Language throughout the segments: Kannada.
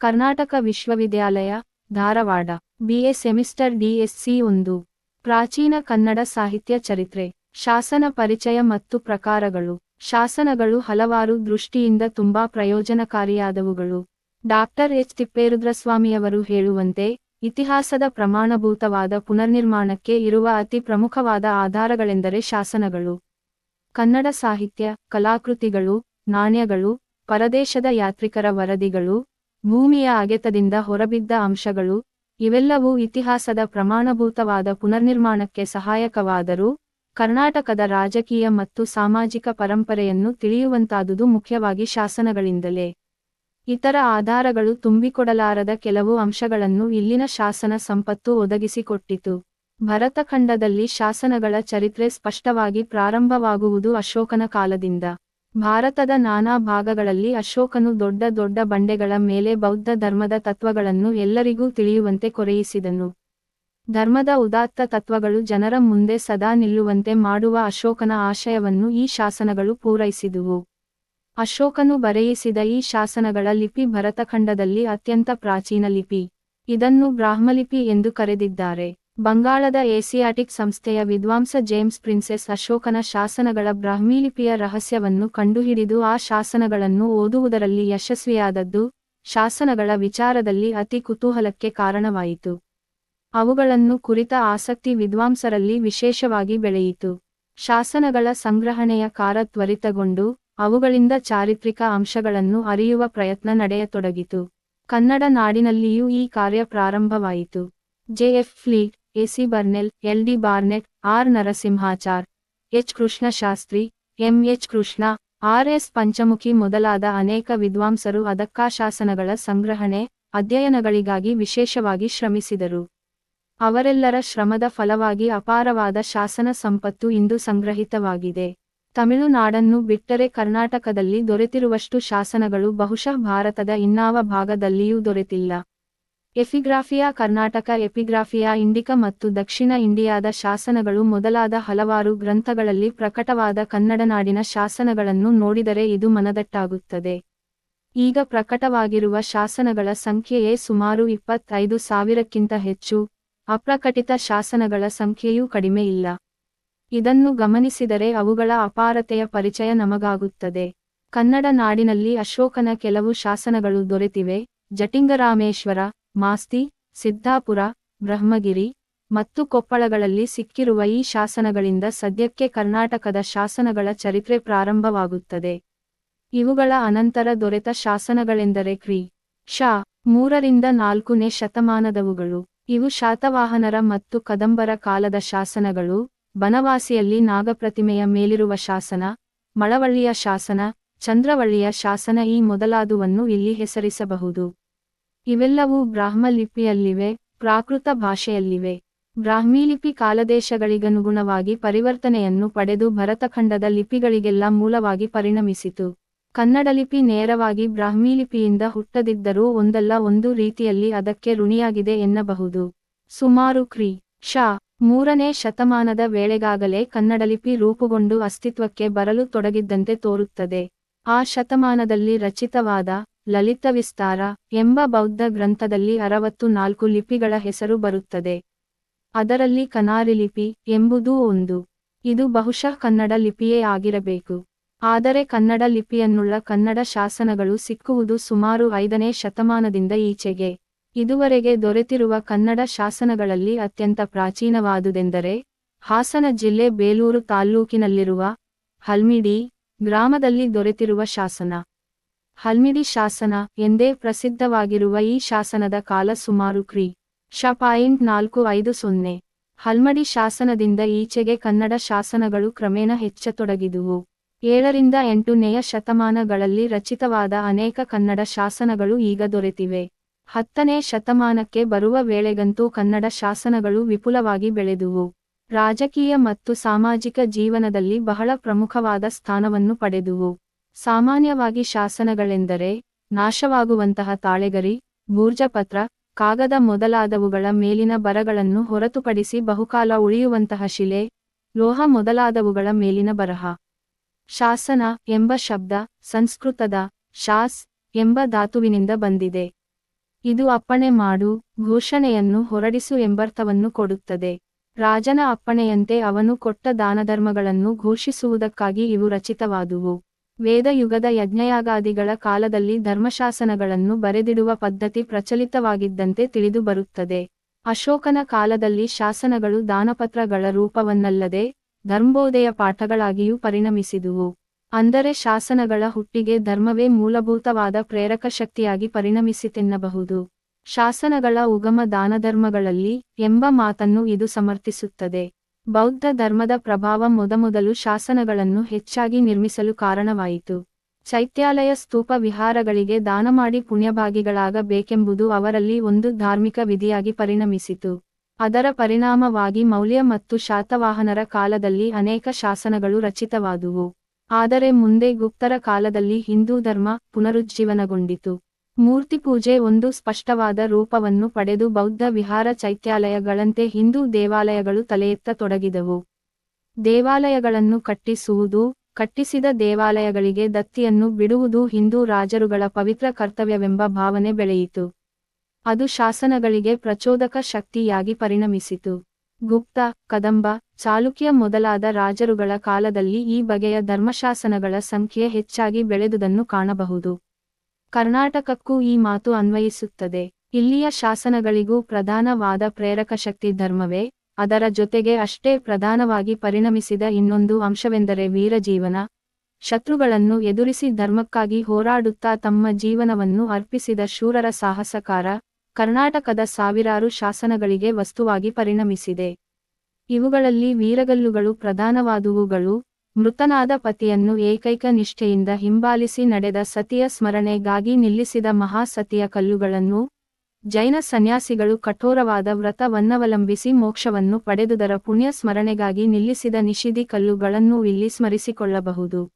ಕರ್ನಾಟಕ ವಿಶ್ವವಿದ್ಯಾಲಯ, ಧಾರವಾಡ. ಬಿಎ ಸೆಮಿಸ್ಟರ್ ಡಿಎಸ್ಸಿ ಒಂದು. ಪ್ರಾಚೀನ ಕನ್ನಡ ಸಾಹಿತ್ಯ ಚರಿತ್ರೆ, ಶಾಸನ ಪರಿಚಯ ಮತ್ತು ಪ್ರಕಾರಗಳು. ಶಾಸನಗಳು ಹಲವಾರು ದೃಷ್ಟಿಯಿಂದ ತುಂಬಾ ಪ್ರಯೋಜನಕಾರಿಯಾದವುಗಳು. Doctor H. ತಿಪ್ಪೇರುದ್ರಸ್ವಾಮಿಯವರು ಹೇಳುವಂತೆ, ಇತಿಹಾಸದ ಪ್ರಮಾಣಭೂತವಾದ ಪುನರ್ನಿರ್ಮಾಣಕ್ಕೆ ಇರುವ ಅತಿ ಪ್ರಮುಖವಾದ ಆಧಾರಗಳೆಂದರೆ ಶಾಸನಗಳು. ಕನ್ನಡ ಸಾಹಿತ್ಯ, ಕಲಾಕೃತಿಗಳು, ನಾಣ್ಯಗಳು, ಪರದೇಶದ ಯಾತ್ರಿಕರ ವರದಿಗಳು ಭೂಮಿಯ ಅಗೆತದಿಂದ ಹೊರಬಿದ್ದ ಅಂಶಗಳು, ಇವೆಲ್ಲವೂ ಇತಿಹಾಸದ ಪ್ರಮಾಣಭೂತವಾದ ಪುನರ್ನಿರ್ಮಾಣಕ್ಕೆ ಸಹಾಯಕವಾದರೂ, ಕರ್ನಾಟಕದ ರಾಜಕೀಯ ಮತ್ತು ಸಾಮಾಜಿಕ ಪರಂಪರೆಯನ್ನು ತಿಳಿಯುವಂತಾದುದು ಮುಖ್ಯವಾಗಿ ಶಾಸನಗಳಿಂದಲೇ. ಇತರ ಆಧಾರಗಳು ತುಂಬಿಕೊಡಲಾರದ ಕೆಲವು ಅಂಶಗಳನ್ನು ಇಲ್ಲಿನ ಶಾಸನ ಸಂಪತ್ತು ಒದಗಿಸಿಕೊಟ್ಟಿತು. ಭರತಖಂಡದಲ್ಲಿ ಶಾಸನಗಳ ಚರಿತ್ರೆ ಸ್ಪಷ್ಟವಾಗಿ ಪ್ರಾರಂಭವಾಗುವುದು ಅಶೋಕನ ಕಾಲದಿಂದ. ಭಾರತದ ನಾನಾ ಭಾಗಗಳಲ್ಲಿ ಅಶೋಕನು ದೊಡ್ಡ ದೊಡ್ಡ ಬಂಡೆಗಳ ಮೇಲೆ ಬೌದ್ಧ ಧರ್ಮದ ತತ್ವಗಳನ್ನು ಎಲ್ಲರಿಗೂ ತಿಳಿಯುವಂತೆ ಕೊರೆಯಿಸಿದನು. ಧರ್ಮದ ಉದಾತ್ತ ತತ್ವಗಳು ಜನರ ಮುಂದೆ ಸದಾ ನಿಲ್ಲುವಂತೆ ಮಾಡುವ ಅಶೋಕನ ಆಶಯವನ್ನು ಈ ಶಾಸನಗಳು ಪೂರೈಸಿದುವು. ಅಶೋಕನು ಬರೆಯಿಸಿದ ಈ ಶಾಸನಗಳ ಲಿಪಿ ಭರತಖಂಡದಲ್ಲಿ ಅತ್ಯಂತ ಪ್ರಾಚೀನ ಲಿಪಿ. ಇದನ್ನು ಬ್ರಾಹ್ಮಲಿಪಿ ಎಂದು ಕರೆದಿದ್ದಾರೆ. ಬಂಗಾಳದ ಏಸಿಯಾಟಿಕ್ ಸಂಸ್ಥೆಯ ವಿದ್ವಾಂಸ ಜೇಮ್ಸ್ ಪ್ರಿನ್ಸೆಸ್ ಅಶೋಕನ ಶಾಸನಗಳ ಬ್ರಾಹ್ಮೀಲಿಪಿಯ ರಹಸ್ಯವನ್ನು ಕಂಡುಹಿಡಿದು ಆ ಶಾಸನಗಳನ್ನು ಓದುವುದರಲ್ಲಿ ಯಶಸ್ವಿಯಾದದ್ದು ಶಾಸನಗಳ ವಿಚಾರದಲ್ಲಿ ಅತಿ ಕುತೂಹಲಕ್ಕೆ ಕಾರಣವಾಯಿತು. ಅವುಗಳನ್ನು ಕುರಿತ ಆಸಕ್ತಿ ವಿದ್ವಾಂಸರಲ್ಲಿ ವಿಶೇಷವಾಗಿ ಬೆಳೆಯಿತು. ಶಾಸನಗಳ ಸಂಗ್ರಹಣೆಯ ಕಾರ ತ್ವರಿತಗೊಂಡು ಅವುಗಳಿಂದ ಚಾರಿತ್ರಿಕ ಅಂಶಗಳನ್ನು ಅರಿಯುವ ಪ್ರಯತ್ನ ನಡೆಯತೊಡಗಿತು. ಕನ್ನಡ ನಾಡಿನಲ್ಲಿಯೂ ಈ ಕಾರ್ಯ ಪ್ರಾರಂಭವಾಯಿತು. J F Fleet A C Burnell, L D Barnett, R Narasimhachar, H Krishnashastri, M H Krishna, R S Panchamukhi ಮೊದಲಾದ ಅನೇಕ ವಿದ್ವಾಂಸರು ಅದಕ್ಕಾಶಾಸನಗಳ ಸಂಗ್ರಹಣೆ, ಅಧ್ಯಯನಗಳಿಗಾಗಿ ವಿಶೇಷವಾಗಿ ಶ್ರಮಿಸಿದರು. ಅವರೆಲ್ಲರ ಶ್ರಮದ ಫಲವಾಗಿ ಅಪಾರವಾದ ಶಾಸನ ಸಂಪತ್ತು ಇಂದು ಸಂಗ್ರಹಿತವಾಗಿದೆ. ತಮಿಳುನಾಡನ್ನು ಬಿಟ್ಟರೆ ಕರ್ನಾಟಕದಲ್ಲಿ ದೊರೆತಿರುವಷ್ಟು ಶಾಸನಗಳು ಬಹುಶಃ ಭಾರತದ ಇನ್ನಾವ ಭಾಗದಲ್ಲಿಯೂ ದೊರೆತಿಲ್ಲ. ಎಫಿಗ್ರಾಫಿಯಾ ಕರ್ನಾಟಕ, ಎಪಿಗ್ರಾಫಿಯಾ ಇಂಡಿಕ ಮತ್ತು ದಕ್ಷಿಣ ಇಂಡಿಯಾದ ಶಾಸನಗಳು ಮೊದಲಾದ ಹಲವಾರು ಗ್ರಂಥಗಳಲ್ಲಿ ಪ್ರಕಟವಾದ ಕನ್ನಡನಾಡಿನ ಶಾಸನಗಳನ್ನು ನೋಡಿದರೆ ಇದು ಮನದಟ್ಟಾಗುತ್ತದೆ. ಈಗ ಪ್ರಕಟವಾಗಿರುವ ಶಾಸನಗಳ ಸಂಖ್ಯೆಯೇ ಸುಮಾರು ಇಪ್ಪತ್ತೈದು ಸಾವಿರಕ್ಕಿಂತ ಹೆಚ್ಚು. ಅಪ್ರಕಟಿತ ಶಾಸನಗಳ ಸಂಖ್ಯೆಯೂ ಕಡಿಮೆ ಇಲ್ಲ. ಇದನ್ನು ಗಮನಿಸಿದರೆ ಅವುಗಳ ಅಪಾರತೆಯ ಪರಿಚಯ ನಮಗಾಗುತ್ತದೆ. ಕನ್ನಡ ನಾಡಿನಲ್ಲಿ ಅಶೋಕನ ಕೆಲವು ಶಾಸನಗಳು ದೊರೆತಿವೆ. ಜಟಿಂಗರಾಮೇಶ್ವರ ಮಾಸ್ತಿ, ಸಿದ್ದಾಪುರ, ಬ್ರಹ್ಮಗಿರಿ ಮತ್ತು ಕೊಪ್ಪಳಗಳಲ್ಲಿ ಸಿಕ್ಕಿರುವ ಈ ಶಾಸನಗಳಿಂದ ಸದ್ಯಕ್ಕೆ ಕರ್ನಾಟಕದ ಶಾಸನಗಳ ಚರಿತ್ರೆ ಪ್ರಾರಂಭವಾಗುತ್ತದೆ. ಇವುಗಳ ಅನಂತರ ದೊರೆತ ಶಾಸನಗಳೆಂದರೆ ಕ್ರಿ. ಶಾ. ಮೂರರಿಂದ ನಾಲ್ಕನೇ ಶತಮಾನದವುಗಳು. ಇವು ಶಾತವಾಹನರ ಮತ್ತು ಕದಂಬರ ಕಾಲದ ಶಾಸನಗಳು. ಬನವಾಸಿಯಲ್ಲಿ ನಾಗಪ್ರತಿಮೆಯ ಮೇಲಿರುವ ಶಾಸನ, ಮಳವಳ್ಳಿಯ ಶಾಸನ, ಚಂದ್ರವಳ್ಳಿಯ ಶಾಸನ ಈ ಮೊದಲಾದುವನ್ನು ಇಲ್ಲಿ ಹೆಸರಿಸಬಹುದು. ಇವೆಲ್ಲವೂ ಬ್ರಾಹ್ಮ ಲಿಪಿಯಲ್ಲಿವೆ ಪ್ರಾಕೃತ ಭಾಷೆಯಲ್ಲಿವೆ. ಬ್ರಾಹ್ಮೀಲಿಪಿ ಕಾಲದೇಶಗಳಿಗನುಗುಣವಾಗಿ ಪರಿವರ್ತನೆಯನ್ನು ಪಡೆದು ಭರತಖಂಡದ ಲಿಪಿಗಳಿಗೆಲ್ಲ ಮೂಲವಾಗಿ ಪರಿಣಮಿಸಿತು. ಕನ್ನಡ ಲಿಪಿ ನೇರವಾಗಿ ಬ್ರಾಹ್ಮೀಲಿಪಿಯಿಂದ ಹುಟ್ಟದಿದ್ದರೂ ಒಂದಲ್ಲ ಒಂದು ರೀತಿಯಲ್ಲಿ ಅದಕ್ಕೆ ಋಣಿಯಾಗಿದೆ ಎನ್ನಬಹುದು. ಸುಮಾರು ಕ್ರಿ. ಶಾ. ಮೂರನೇ ಶತಮಾನದ ವೇಳೆಗಾಗಲೇ ಕನ್ನಡಲಿಪಿ ರೂಪುಗೊಂಡು ಅಸ್ತಿತ್ವಕ್ಕೆ ಬರಲು ತೊಡಗಿದ್ದಂತೆ ತೋರುತ್ತದೆ. ಆ ಶತಮಾನದಲ್ಲಿ ರಚಿತವಾದ ಲಲಿತ ವಿಸ್ತಾರ ಎಂಬ ಬೌದ್ಧ ಗ್ರಂಥದಲ್ಲಿ ಅರವತ್ತು ನಾಲ್ಕು ಲಿಪಿಗಳ ಹೆಸರು ಬರುತ್ತದೆ. ಅದರಲ್ಲಿ ಕನಾರಿ ಲಿಪಿ ಎಂಬುದೂ ಒಂದು. ಇದು ಬಹುಶಃ ಕನ್ನಡ ಲಿಪಿಯೇ ಆಗಿರಬೇಕು. ಆದರೆ ಕನ್ನಡ ಲಿಪಿಯನ್ನುಳ್ಳ ಕನ್ನಡ ಶಾಸನಗಳು ಸಿಕ್ಕುವುದು ಸುಮಾರು ಐದನೇ ಶತಮಾನದಿಂದ ಈಚೆಗೆ. ಇದುವರೆಗೆ ದೊರೆತಿರುವ ಕನ್ನಡ ಶಾಸನಗಳಲ್ಲಿ ಅತ್ಯಂತ ಪ್ರಾಚೀನವಾದುದೆಂದರೆ, ಹಾಸನ ಜಿಲ್ಲೆ ಬೇಲೂರು ತಾಲ್ಲೂಕಿನಲ್ಲಿರುವ ಹಲ್ಮಿಡಿ ಗ್ರಾಮದಲ್ಲಿ ದೊರೆತಿರುವ ಶಾಸನ. ಹಲ್ಮಿಡಿ ಶಾಸನ ಎಂದೇ ಪ್ರಸಿದ್ಧವಾಗಿರುವ ಈ ಶಾಸನದ ಕಾಲ ಸುಮಾರು ಕ್ರಿ. ಶ ಪಾಯಿಂಟ್ ನಾಲ್ಕು ಐದು ಸೊನ್ನೆ. ಹಲ್ಮಡಿ ಶಾಸನದಿಂದ ಈಚೆಗೆ ಕನ್ನಡ ಶಾಸನಗಳು ಕ್ರಮೇಣ ಹೆಚ್ಚತೊಡಗಿದುವು. ಏಳರಿಂದ ಎಂಟನೆಯ ಶತಮಾನಗಳಲ್ಲಿ ರಚಿತವಾದ ಅನೇಕ ಕನ್ನಡ ಶಾಸನಗಳು ಈಗ ದೊರೆತಿವೆ. ಹತ್ತನೇ ಶತಮಾನಕ್ಕೆ ಬರುವ ವೇಳೆಗಂತೂ ಕನ್ನಡ ಶಾಸನಗಳು ವಿಪುಲವಾಗಿ ಬೆಳೆದುವು. ರಾಜಕೀಯ ಮತ್ತು ಸಾಮಾಜಿಕ ಜೀವನದಲ್ಲಿ ಬಹಳ ಪ್ರಮುಖವಾದ ಸ್ಥಾನವನ್ನು ಪಡೆದುವು. ಸಾಮಾನ್ಯವಾಗಿ ಶಾಸನಗಳೆಂದರೆ ನಾಶವಾಗುವಂತಹ ತಾಳೆಗರಿ ಭೂರ್ಜಪತ್ರ ಕಾಗದ ಮೊದಲಾದವುಗಳ ಮೇಲಿನ ಬರಗಳನ್ನು ಹೊರತುಪಡಿಸಿ ಬಹುಕಾಲ ಉಳಿಯುವಂತಹ ಶಿಲೆ, ಲೋಹ ಮೊದಲಾದವುಗಳ ಮೇಲಿನ ಬರಹ. ಶಾಸನ ಎಂಬ ಶಬ್ದ ಸಂಸ್ಕೃತದ ಶಾಸ್ ಎಂಬ ಧಾತುವಿನಿಂದ ಬಂದಿದೆ. ಇದು ಅಪ್ಪಣೆ ಮಾಡು, ಘೋಷಣೆಯನ್ನು ಹೊರಡಿಸು ಎಂಬರ್ಥವನ್ನು ಕೊಡುತ್ತದೆ. ರಾಜನ ಅಪ್ಪಣೆಯಂತೆ ಅವನು ಕೊಟ್ಟ ದಾನಧರ್ಮಗಳನ್ನು ಘೋಷಿಸುವುದಕ್ಕಾಗಿ ಇವು ರಚಿತವಾದುವು. ವೇದಯುಗದ ಯಜ್ಞಯಾಗಾದಿಗಳ ಕಾಲದಲ್ಲಿ ಧರ್ಮಶಾಸನಗಳನ್ನು ಬರೆದಿಡುವ ಪದ್ಧತಿ ಪ್ರಚಲಿತವಾಗಿದ್ದಂತೆ ತಿಳಿದುಬರುತ್ತದೆ ಅಶೋಕನ ಕಾಲದಲ್ಲಿ ಶಾಸನಗಳು ದಾನಪತ್ರಗಳ ರೂಪವನ್ನಲ್ಲದೆ ಧರ್ಮೋದಯ ಪಾಠಗಳಾಗಿಯೂ ಪರಿಣಮಿಸಿದುವು. ಅಂದರೆ ಶಾಸನಗಳ ಹುಟ್ಟಿಗೆ ಧರ್ಮವೇ ಮೂಲಭೂತವಾದ ಪ್ರೇರಕ ಶಕ್ತಿಯಾಗಿ ಪರಿಣಮಿಸಿತೆನ್ನಬಹುದು. ಶಾಸನಗಳ ಉಗಮ ದಾನಧರ್ಮಗಳಲ್ಲಿ ಎಂಬ ಮಾತನ್ನು ಇದು ಸಮರ್ಥಿಸುತ್ತದೆ. ಬೌದ್ಧ ಧರ್ಮದ ಪ್ರಭಾವ ಮೊದಮೊದಲು ಶಾಸನಗಳನ್ನು ಹೆಚ್ಚಾಗಿ ನಿರ್ಮಿಸಲು ಕಾರಣವಾಯಿತು. ಚೈತ್ಯಾಲಯ ಸ್ತೂಪ ವಿಹಾರಗಳಿಗೆ ದಾನ ಮಾಡಿ ಪುಣ್ಯಭಾಗಿಗಳಾಗಬೇಕೆಂಬುದು ಅವರಲ್ಲಿ ಒಂದು ಧಾರ್ಮಿಕ ವಿಧಿಯಾಗಿ ಪರಿಣಮಿಸಿತು. ಅದರ ಪರಿಣಾಮವಾಗಿ ಮೌಲ್ಯ ಮತ್ತು ಶಾತವಾಹನರ ಕಾಲದಲ್ಲಿ ಅನೇಕ ಶಾಸನಗಳು ರಚಿತವಾದುವು. ಆದರೆ ಮುಂದೆ ಗುಪ್ತರ ಕಾಲದಲ್ಲಿ ಹಿಂದೂ ಧರ್ಮ ಪುನರುಜ್ಜೀವನಗೊಂಡಿತು. ಮೂರ್ತಿಪೂಜೆ ಒಂದು ಸ್ಪಷ್ಟವಾದ ರೂಪವನ್ನು ಪಡೆದು ಬೌದ್ಧ ವಿಹಾರ ಚೈತ್ಯಾಲಯಗಳಂತೆ ಹಿಂದೂ ದೇವಾಲಯಗಳು ತಲೆಯೆತ್ತ ತೊಡಗಿದವು. ದೇವಾಲಯಗಳನ್ನು ಕಟ್ಟಿಸುವುದು, ಕಟ್ಟಿಸಿದ ದೇವಾಲಯಗಳಿಗೆ ದತ್ತಿಯನ್ನು ಬಿಡುವುದು ಹಿಂದೂ ರಾಜರುಗಳ ಪವಿತ್ರ ಕರ್ತವ್ಯವೆಂಬ ಭಾವನೆ ಬೆಳೆಯಿತು. ಅದು ಶಾಸನಗಳಿಗೆ ಪ್ರಚೋದಕ ಶಕ್ತಿಯಾಗಿ ಪರಿಣಮಿಸಿತು. ಗುಪ್ತ, ಕದಂಬ, ಚಾಲುಕ್ಯ ಮೊದಲಾದ ರಾಜರುಗಳ ಕಾಲದಲ್ಲಿ ಈ ಬಗೆಯ ಧರ್ಮಶಾಸನಗಳ ಸಂಖ್ಯೆ ಹೆಚ್ಚಾಗಿ ಬೆಳೆದುದನ್ನು ಕಾಣಬಹುದು. ಕರ್ನಾಟಕಕ್ಕೂ ಈ ಮಾತು ಅನ್ವಯಿಸುತ್ತದೆ. ಇಲ್ಲಿಯ ಶಾಸನಗಳಿಗೂ ಪ್ರಧಾನವಾದ ಪ್ರೇರಕ ಶಕ್ತಿ ಧರ್ಮವೇ. ಅದರ ಜೊತೆಗೆ ಅಷ್ಟೇ ಪ್ರಧಾನವಾಗಿ ಪರಿಣಮಿಸಿದ ಇನ್ನೊಂದು ಅಂಶವೆಂದರೆ ವೀರಜೀವನ. ಶತ್ರುಗಳನ್ನು ಎದುರಿಸಿ ಧರ್ಮಕ್ಕಾಗಿ ಹೋರಾಡುತ್ತಾ ತಮ್ಮ ಜೀವನವನ್ನು ಅರ್ಪಿಸಿದ ಶೂರರ ಸಾಹಸಕಾರ ಕರ್ನಾಟಕದ ಸಾವಿರಾರು ಶಾಸನಗಳಿಗೆ ವಸ್ತುವಾಗಿ ಪರಿಣಮಿಸಿದೆ. ಇವುಗಳಲ್ಲಿ ವೀರಗಲ್ಲುಗಳು ಪ್ರಧಾನವಾದುವುಗಳು. ಮೃತನಾದ ಪತಿಯನ್ನು ಏಕೈಕ ನಿಷ್ಠೆಯಿಂದ ಹಿಂಬಾಲಿಸಿ ನಡೆದ ಸತಿಯ ಸ್ಮರಣೆಗಾಗಿ ನಿಲ್ಲಿಸಿದ ಮಹಾಸತಿಯ ಕಲ್ಲುಗಳನ್ನು, ಜೈನ ಸನ್ಯಾಸಿಗಳು ಕಠೋರವಾದ ವ್ರತವನ್ನವಲಂಬಿಸಿ ಮೋಕ್ಷವನ್ನು ಪಡೆದುದರ ಪುಣ್ಯ ಸ್ಮರಣೆಗಾಗಿ ನಿಲ್ಲಿಸಿದ ನಿಷಿದಿ ಕಲ್ಲುಗಳನ್ನು ಇಲ್ಲಿ ಸ್ಮರಿಸಿಕೊಳ್ಳಬಹುದು.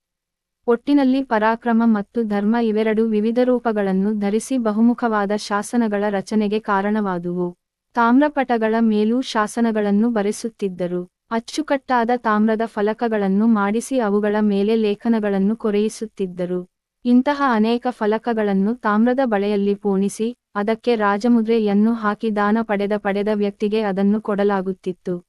ಒಟ್ಟಿನಲ್ಲಿ ಪರಾಕ್ರಮ ಮತ್ತು ಧರ್ಮ ಇವೆರಡು ವಿವಿಧ ರೂಪಗಳನ್ನು ಧರಿಸಿ ಬಹುಮುಖವಾದ ಶಾಸನಗಳ ರಚನೆಗೆ ಕಾರಣವಾದುವು. ತಾಮ್ರಪಟಗಳ ಮೇಲೂ ಶಾಸನಗಳನ್ನು ಬರೆಸುತ್ತಿದ್ದರು. ಅಚ್ಚುಕಟ್ಟಾದ ತಾಮ್ರದ ಫಲಕಗಳನ್ನು ಮಾಡಿಸಿ ಅವುಗಳ ಮೇಲೆ ಲೇಖನಗಳನ್ನು ಕೊರೆಯಿಸುತ್ತಿದ್ದರು. ಇಂತಹ ಅನೇಕ ಫಲಕಗಳನ್ನು ತಾಮ್ರದ ಬಳೆಯಲ್ಲಿ ಪೋಣಿಸಿ, ಅದಕ್ಕೆ ರಾಜಮುದ್ರೆಯನ್ನು ಹಾಕಿ ದಾನ ಪಡೆದ ಪಡೆದ ವ್ಯಕ್ತಿಗೆ ಅದನ್ನು ಕೊಡಲಾಗುತ್ತಿತ್ತು.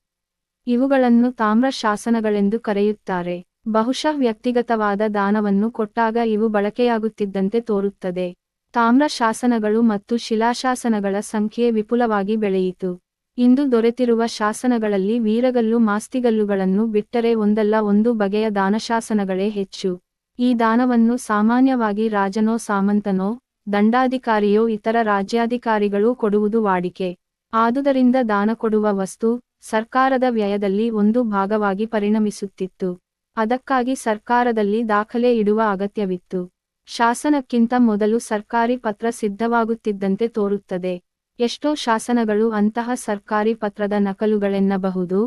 ಇವುಗಳನ್ನು ತಾಮ್ರ ಶಾಸನಗಳೆಂದು ಕರೆಯುತ್ತಾರೆ. ಬಹುಶಃ ವ್ಯಕ್ತಿಗತವಾದ ದಾನವನ್ನು ಕೊಟ್ಟಾಗ ಇವು ಬಳಕೆಯಾಗುತ್ತಿದ್ದಂತೆ ತೋರುತ್ತದೆ. ತಾಮ್ರ ಶಾಸನಗಳು ಮತ್ತು ಶಿಲಾಶಾಸನಗಳ ಸಂಖ್ಯೆ ವಿಪುಲವಾಗಿ ಬೆಳೆಯಿತು. ಇಂದು ದೊರೆತಿರುವ ಶಾಸನಗಳಲ್ಲಿ ವೀರಗಲ್ಲು ಮಾಸ್ತಿಗಲ್ಲುಗಳನ್ನು ಬಿಟ್ಟರೆ ಒಂದಲ್ಲ ಒಂದು ಬಗೆಯ ದಾನಶಾಸನಗಳೇ ಹೆಚ್ಚು. ಈ ದಾನವನ್ನು ಸಾಮಾನ್ಯವಾಗಿ ರಾಜನೋ ಸಾಮಂತನೋ, ದಂಡಾಧಿಕಾರಿಯೋ ಇತರ ರಾಜ್ಯಾಧಿಕಾರಿಗಳೂ ಕೊಡುವುದು ವಾಡಿಕೆ. ಆದುದರಿಂದ ದಾನ ಕೊಡುವ ವಸ್ತು ಸರ್ಕಾರದ ವ್ಯಯದಲ್ಲಿ ಒಂದು ಭಾಗವಾಗಿ ಪರಿಣಮಿಸುತ್ತಿತ್ತು. ಅದಕ್ಕಾಗಿ ಸರ್ಕಾರದಲ್ಲಿ ದಾಖಲೆ ಇಡುವ ಅಗತ್ಯವಿತ್ತು. ಶಾಸನಕ್ಕಿಂತ ಮೊದಲು ಸರ್ಕಾರಿ ಪತ್ರ ಸಿದ್ಧವಾಗುತ್ತಿದ್ದಂತೆ ತೋರುತ್ತದೆ. ಎಷ್ಟೋ ಶಾಸನಗಳು ಅಂತಹ ಸರ್ಕಾರಿ ಪತ್ರದ ನಕಲುಗಳೆನ್ನಬಹುದು,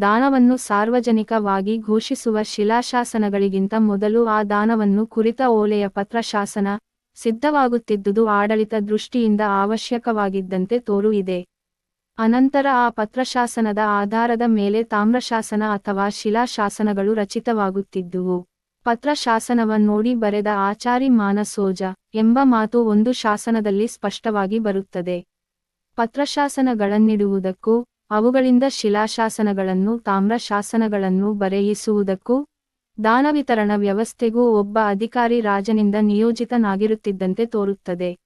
ದಾನವನ್ನು ಸಾರ್ವಜನಿಕವಾಗಿ ಘೋಷಿಸುವ ಶಿಲಾಶಾಸನಗಳಿಗಿಂತ ಮೊದಲು ಆ ದಾನವನ್ನು ಕುರಿತ ಓಲೆಯ ಪತ್ರ ಶಾಸನ ಸಿದ್ಧವಾಗುತ್ತಿದ್ದುದು ಆಡಳಿತ ದೃಷ್ಟಿಯಿಂದ ಅವಶ್ಯಕವಾಗಿದ್ದಂತೆ ತೋರು ಇದೆ ಅನಂತರ ಆ ಪತ್ರಶಾಸನದ ಆಧಾರದ ಮೇಲೆ ತಾಮ್ರಶಾಸನ ಅಥವಾ ಶಿಲಾಶಾಸನಗಳು ರಚಿತವಾಗುತ್ತಿದ್ದುವು. ಪತ್ರಶಾಸನವನ್ನೋಡಿ ಬರೆದ ಆಚಾರಿ ಮಾನಸೋಜ ಎಂಬ ಮಾತು ಒಂದು ಶಾಸನದಲ್ಲಿ ಸ್ಪಷ್ಟವಾಗಿ ಬರುತ್ತದೆ. ಪತ್ರಶಾಸನಗಳನ್ನಿಡುವುದಕ್ಕೂ, ಅವುಗಳಿಂದ ಶಿಲಾಶಾಸನಗಳನ್ನು, ತಾಮ್ರಶಾಸನಗಳನ್ನು ಬರೆಯಿಸುವುದಕ್ಕೂ, ದಾನವಿತರಣ ವ್ಯವಸ್ಥೆಗೂ ಒಬ್ಬ ಅಧಿಕಾರಿ ರಾಜನಿಂದ ನಿಯೋಜಿತನಾಗಿರುತ್ತಿದ್ದಂತೆ ತೋರುತ್ತದೆ.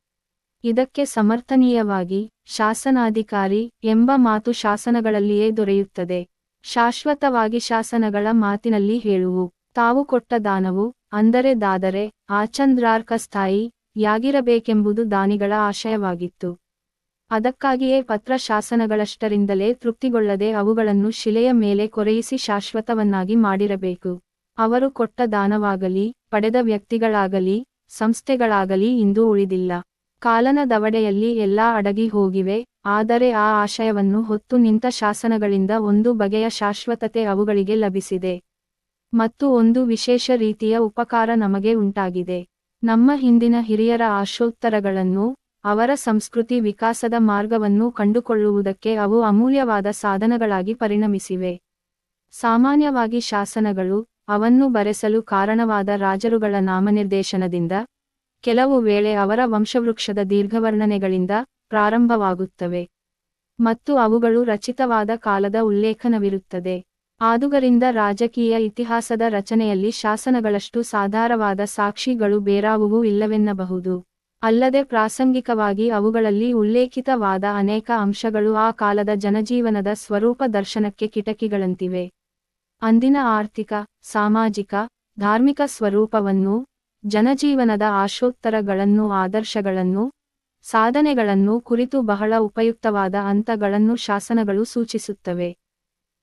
ಇದಕ್ಕೆ ಸಮರ್ಥನೀಯವಾಗಿ, ಶಾಸನಾಧಿಕಾರಿ ಎಂಬ ಮಾತು ಶಾಸನಗಳಲ್ಲಿಯೇ ದೊರೆಯುತ್ತದೆ. ಶಾಶ್ವತವಾಗಿ ಶಾಸನಗಳ ಮಾತಿನಲ್ಲಿ ಹೇಳುವು, ತಾವು ಕೊಟ್ಟ ದಾನವು, ಅಂದರೆ ದಾದರೆ ಆಚಂದ್ರಾರ್ಕ ಸ್ಥಾಯಿ ಯಾಗಿರಬೇಕೆಂಬುದು ದಾನಿಗಳ ಆಶಯವಾಗಿತ್ತು. ಅದಕ್ಕಾಗಿಯೇ ಪತ್ರ ಶಾಸನಗಳಷ್ಟರಿಂದಲೇ ತೃಪ್ತಿಗೊಳ್ಳದೆ ಅವುಗಳನ್ನು ಶಿಲೆಯ ಮೇಲೆ ಕೊರೆಯಿಸಿ ಶಾಶ್ವತವನ್ನಾಗಿ ಮಾಡಿರಬೇಕು. ಅವರು ಕೊಟ್ಟ ದಾನವಾಗಲಿ, ಪಡೆದ ವ್ಯಕ್ತಿಗಳಾಗಲಿ, ಸಂಸ್ಥೆಗಳಾಗಲಿ ಇಂದು ಉಳಿದಿಲ್ಲ. ಕಾಲನ ದವಡೆಯಲ್ಲಿ ಎಲ್ಲಾ ಅಡಗಿ ಹೋಗಿವೆ, ಆದರೆ ಆ ಆಶಯವನ್ನು ಹೊತ್ತು ನಿಂತ ಶಾಸನಗಳಿಂದ ಒಂದು ಬಗೆಯ ಶಾಶ್ವತತೆ ಅವುಗಳಿಗೆ ಲಭಿಸಿದೆ. ಮತ್ತು ಒಂದು ವಿಶೇಷ ರೀತಿಯ ಉಪಕಾರ ನಮಗೆ ಉಂಟಾಗಿದೆ. ನಮ್ಮ ಹಿಂದಿನ ಹಿರಿಯರ ಆಶೋತ್ತರಗಳನ್ನು ಅವರ ಸಂಸ್ಕೃತಿ ವಿಕಾಸದ ಮಾರ್ಗವನ್ನು ಕಂಡುಕೊಳ್ಳುವುದಕ್ಕೆ ಅವು ಅಮೂಲ್ಯವಾದ ಸಾಧನಗಳಾಗಿ ಪರಿಣಮಿಸಿವೆ. ಸಾಮಾನ್ಯವಾಗಿ ಶಾಸನಗಳು ಅವನ್ನು ಬರೆಸಲು ಕಾರಣವಾದ ರಾಜರುಗಳ ನಾಮನಿರ್ದೇಶನದಿಂದ, ಕೆಲವು ವೇಳೆ ಅವರ ವಂಶವೃಕ್ಷದ ದೀರ್ಘವರ್ಣನೆಗಳಿಂದ ಪ್ರಾರಂಭವಾಗುತ್ತವೆ. ಮತ್ತು ಅವುಗಳು ರಚಿತವಾದ ಕಾಲದ ಉಲ್ಲೇಖನವಿರುತ್ತದೆ. ಆದುಗರಿಂದ ರಾಜಕೀಯ ಇತಿಹಾಸದ ರಚನೆಯಲ್ಲಿ ಶಾಸನಗಳಷ್ಟು ಸಾಧಾರವಾದ ಸಾಕ್ಷಿಗಳು ಬೇರಾವುವೂ ಇಲ್ಲವೆನ್ನಬಹುದು. ಅಲ್ಲದೆ ಪ್ರಾಸಂಗಿಕವಾಗಿ ಅವುಗಳಲ್ಲಿ ಉಲ್ಲೇಖಿತವಾದ ಅನೇಕ ಅಂಶಗಳು ಆ ಕಾಲದ ಜನಜೀವನದ ಸ್ವರೂಪ ದರ್ಶನಕ್ಕೆ ಕಿಟಕಿಗಳಂತಿವೆ. ಅಂದಿನ ಆರ್ಥಿಕ, ಸಾಮಾಜಿಕ, ಧಾರ್ಮಿಕ ಸ್ವರೂಪವನ್ನು, ಜನಜೀವನದ ಆಶೋತ್ತರಗಳನ್ನು, ಆದರ್ಶಗಳನ್ನು, ಸಾಧನೆಗಳನ್ನು ಕುರಿತು ಬಹಳ ಉಪಯುಕ್ತವಾದ ಹಂತಗಳನ್ನು ಶಾಸನಗಳು ಸೂಚಿಸುತ್ತವೆ.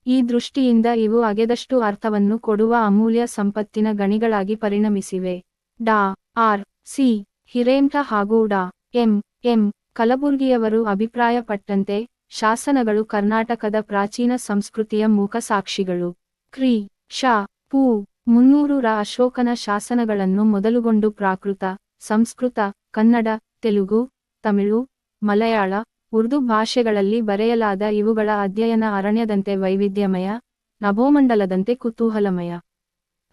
ಈ ದೃಷ್ಟಿಯಿಂದ ಇವು ಅಗೆದಷ್ಟು ಅರ್ಥವನ್ನು ಕೊಡುವ ಅಮೂಲ್ಯ ಸಂಪತ್ತಿನ ಗಣಿಗಳಾಗಿ ಪರಿಣಮಿಸಿವೆ. ಡಾ. ಆರ್. ಸಿ. ಹಿರೇಂಠ ಹಾಗೂ ಡಾ. ಎಂ. ಎಂ. ಕಲಬುರ್ಗಿಯವರು ಅಭಿಪ್ರಾಯಪಟ್ಟಂತೆ ಶಾಸನಗಳು ಕರ್ನಾಟಕದ ಪ್ರಾಚೀನ ಸಂಸ್ಕೃತಿಯ ಮೂಕ ಸಾಕ್ಷಿಗಳು. ಕ್ರಿ. ಶಾ. ಪೂ. ಮುನ್ನೂರು ರ ಅಶೋಕನ ಶಾಸನಗಳನ್ನು ಮೊದಲುಗೊಂಡು ಪ್ರಾಕೃತ, ಸಂಸ್ಕೃತ, ಕನ್ನಡ, ತೆಲುಗು, ತಮಿಳು, ಮಲಯಾಳ, ಉರ್ದು ಭಾಷೆಗಳಲ್ಲಿ ಬರೆಯಲಾದ ಇವುಗಳ ಅಧ್ಯಯನ ಅರಣ್ಯದಂತೆ ವೈವಿಧ್ಯಮಯ, ನಭೋಮಂಡಲದಂತೆ ಕುತೂಹಲಮಯ.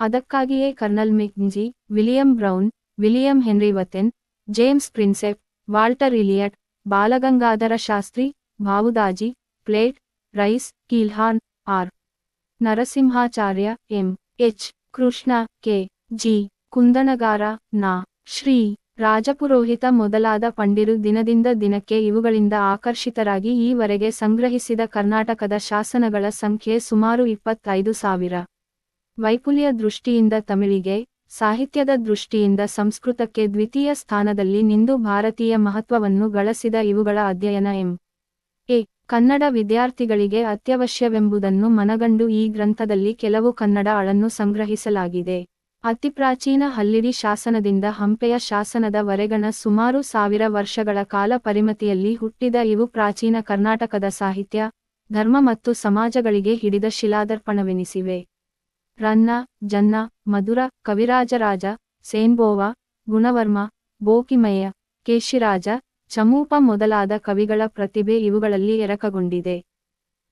ಅದಕ್ಕಾಗಿಯೇ colonel Mackenzie, William Brown William Henry Wathen, James Prinsep Walter Elliot, Balagangadhara Shastri Bhaudaji Fleet, Rice, Kielhorn, R. Narasimhacharya, M. H. Krishna, K. G. Kundanagar Na. Shri. Rajapurohit ಮೊದಲಾದ ಪಂಡಿರು ದಿನದಿಂದ ದಿನಕ್ಕೆ ಇವುಗಳಿಂದ ಆಕರ್ಷಿತರಾಗಿ ಈವರೆಗೆ ಸಂಗ್ರಹಿಸಿದ ಕರ್ನಾಟಕದ ಶಾಸನಗಳ ಸಂಖ್ಯೆ ಸುಮಾರು ಇಪ್ಪತ್ತೈದು ಸಾವಿರ. ವೈಪುಲ್ಯ ದೃಷ್ಟಿಯಿಂದ ತಮಿಳಿಗೆ ಸಾಹಿತ್ಯದ ದೃಷ್ಟಿಯಿಂದ ಸಂಸ್ಕೃತಕ್ಕೆ ದ್ವಿತೀಯ ಸ್ಥಾನದಲ್ಲಿ ನಿಂದು ಭಾರತೀಯ ಮಹತ್ವವನ್ನು ಗಳಿಸಿದ ಇವುಗಳ ಅಧ್ಯಯನ ಎಂ. ಎ. ಕನ್ನಡ ವಿದ್ಯಾರ್ಥಿಗಳಿಗೆ ಅತ್ಯವಶ್ಯವೆಂಬುದನ್ನು ಮನಗಂಡು ಈ ಗ್ರಂಥದಲ್ಲಿ ಕೆಲವು ಕನ್ನಡ ಅಳನ್ನು ಸಂಗ್ರಹಿಸಲಾಗಿದೆ. ಅತಿ ಪ್ರಾಚೀನ ಹಲ್ಲಿಡಿ ಶಾಸನದಿಂದ ಹಂಪೆಯ ಶಾಸನದ ವರೆಗಣ ಸುಮಾರು ಸಾವಿರ ವರ್ಷಗಳ ಕಾಲ ಪರಿಮತಿಯಲ್ಲಿ ಹುಟ್ಟಿದ ಇವು ಪ್ರಾಚೀನ ಕರ್ನಾಟಕದ ಸಾಹಿತ್ಯ, ಧರ್ಮ ಮತ್ತು ಸಮಾಜಗಳಿಗೆ ಹಿಡಿದ ಶಿಲಾದರ್ಪಣವೆನಿಸಿವೆ. ರನ್ನ, ಜನ್ನ, ಮಧುರ, ಕವಿರಾಜರಾಜ, ಸೇನ್ಬೋವ, ಗುಣವರ್ಮ, ಬೋಕಿಮಯ್ಯ, ಕೇಶಿರಾಜ, ಚಮೂಪ ಮೊದಲಾದ ಕವಿಗಳ ಪ್ರತಿಭೆ ಇವುಗಳಲ್ಲಿ ಎರಕಗೊಂಡಿದೆ.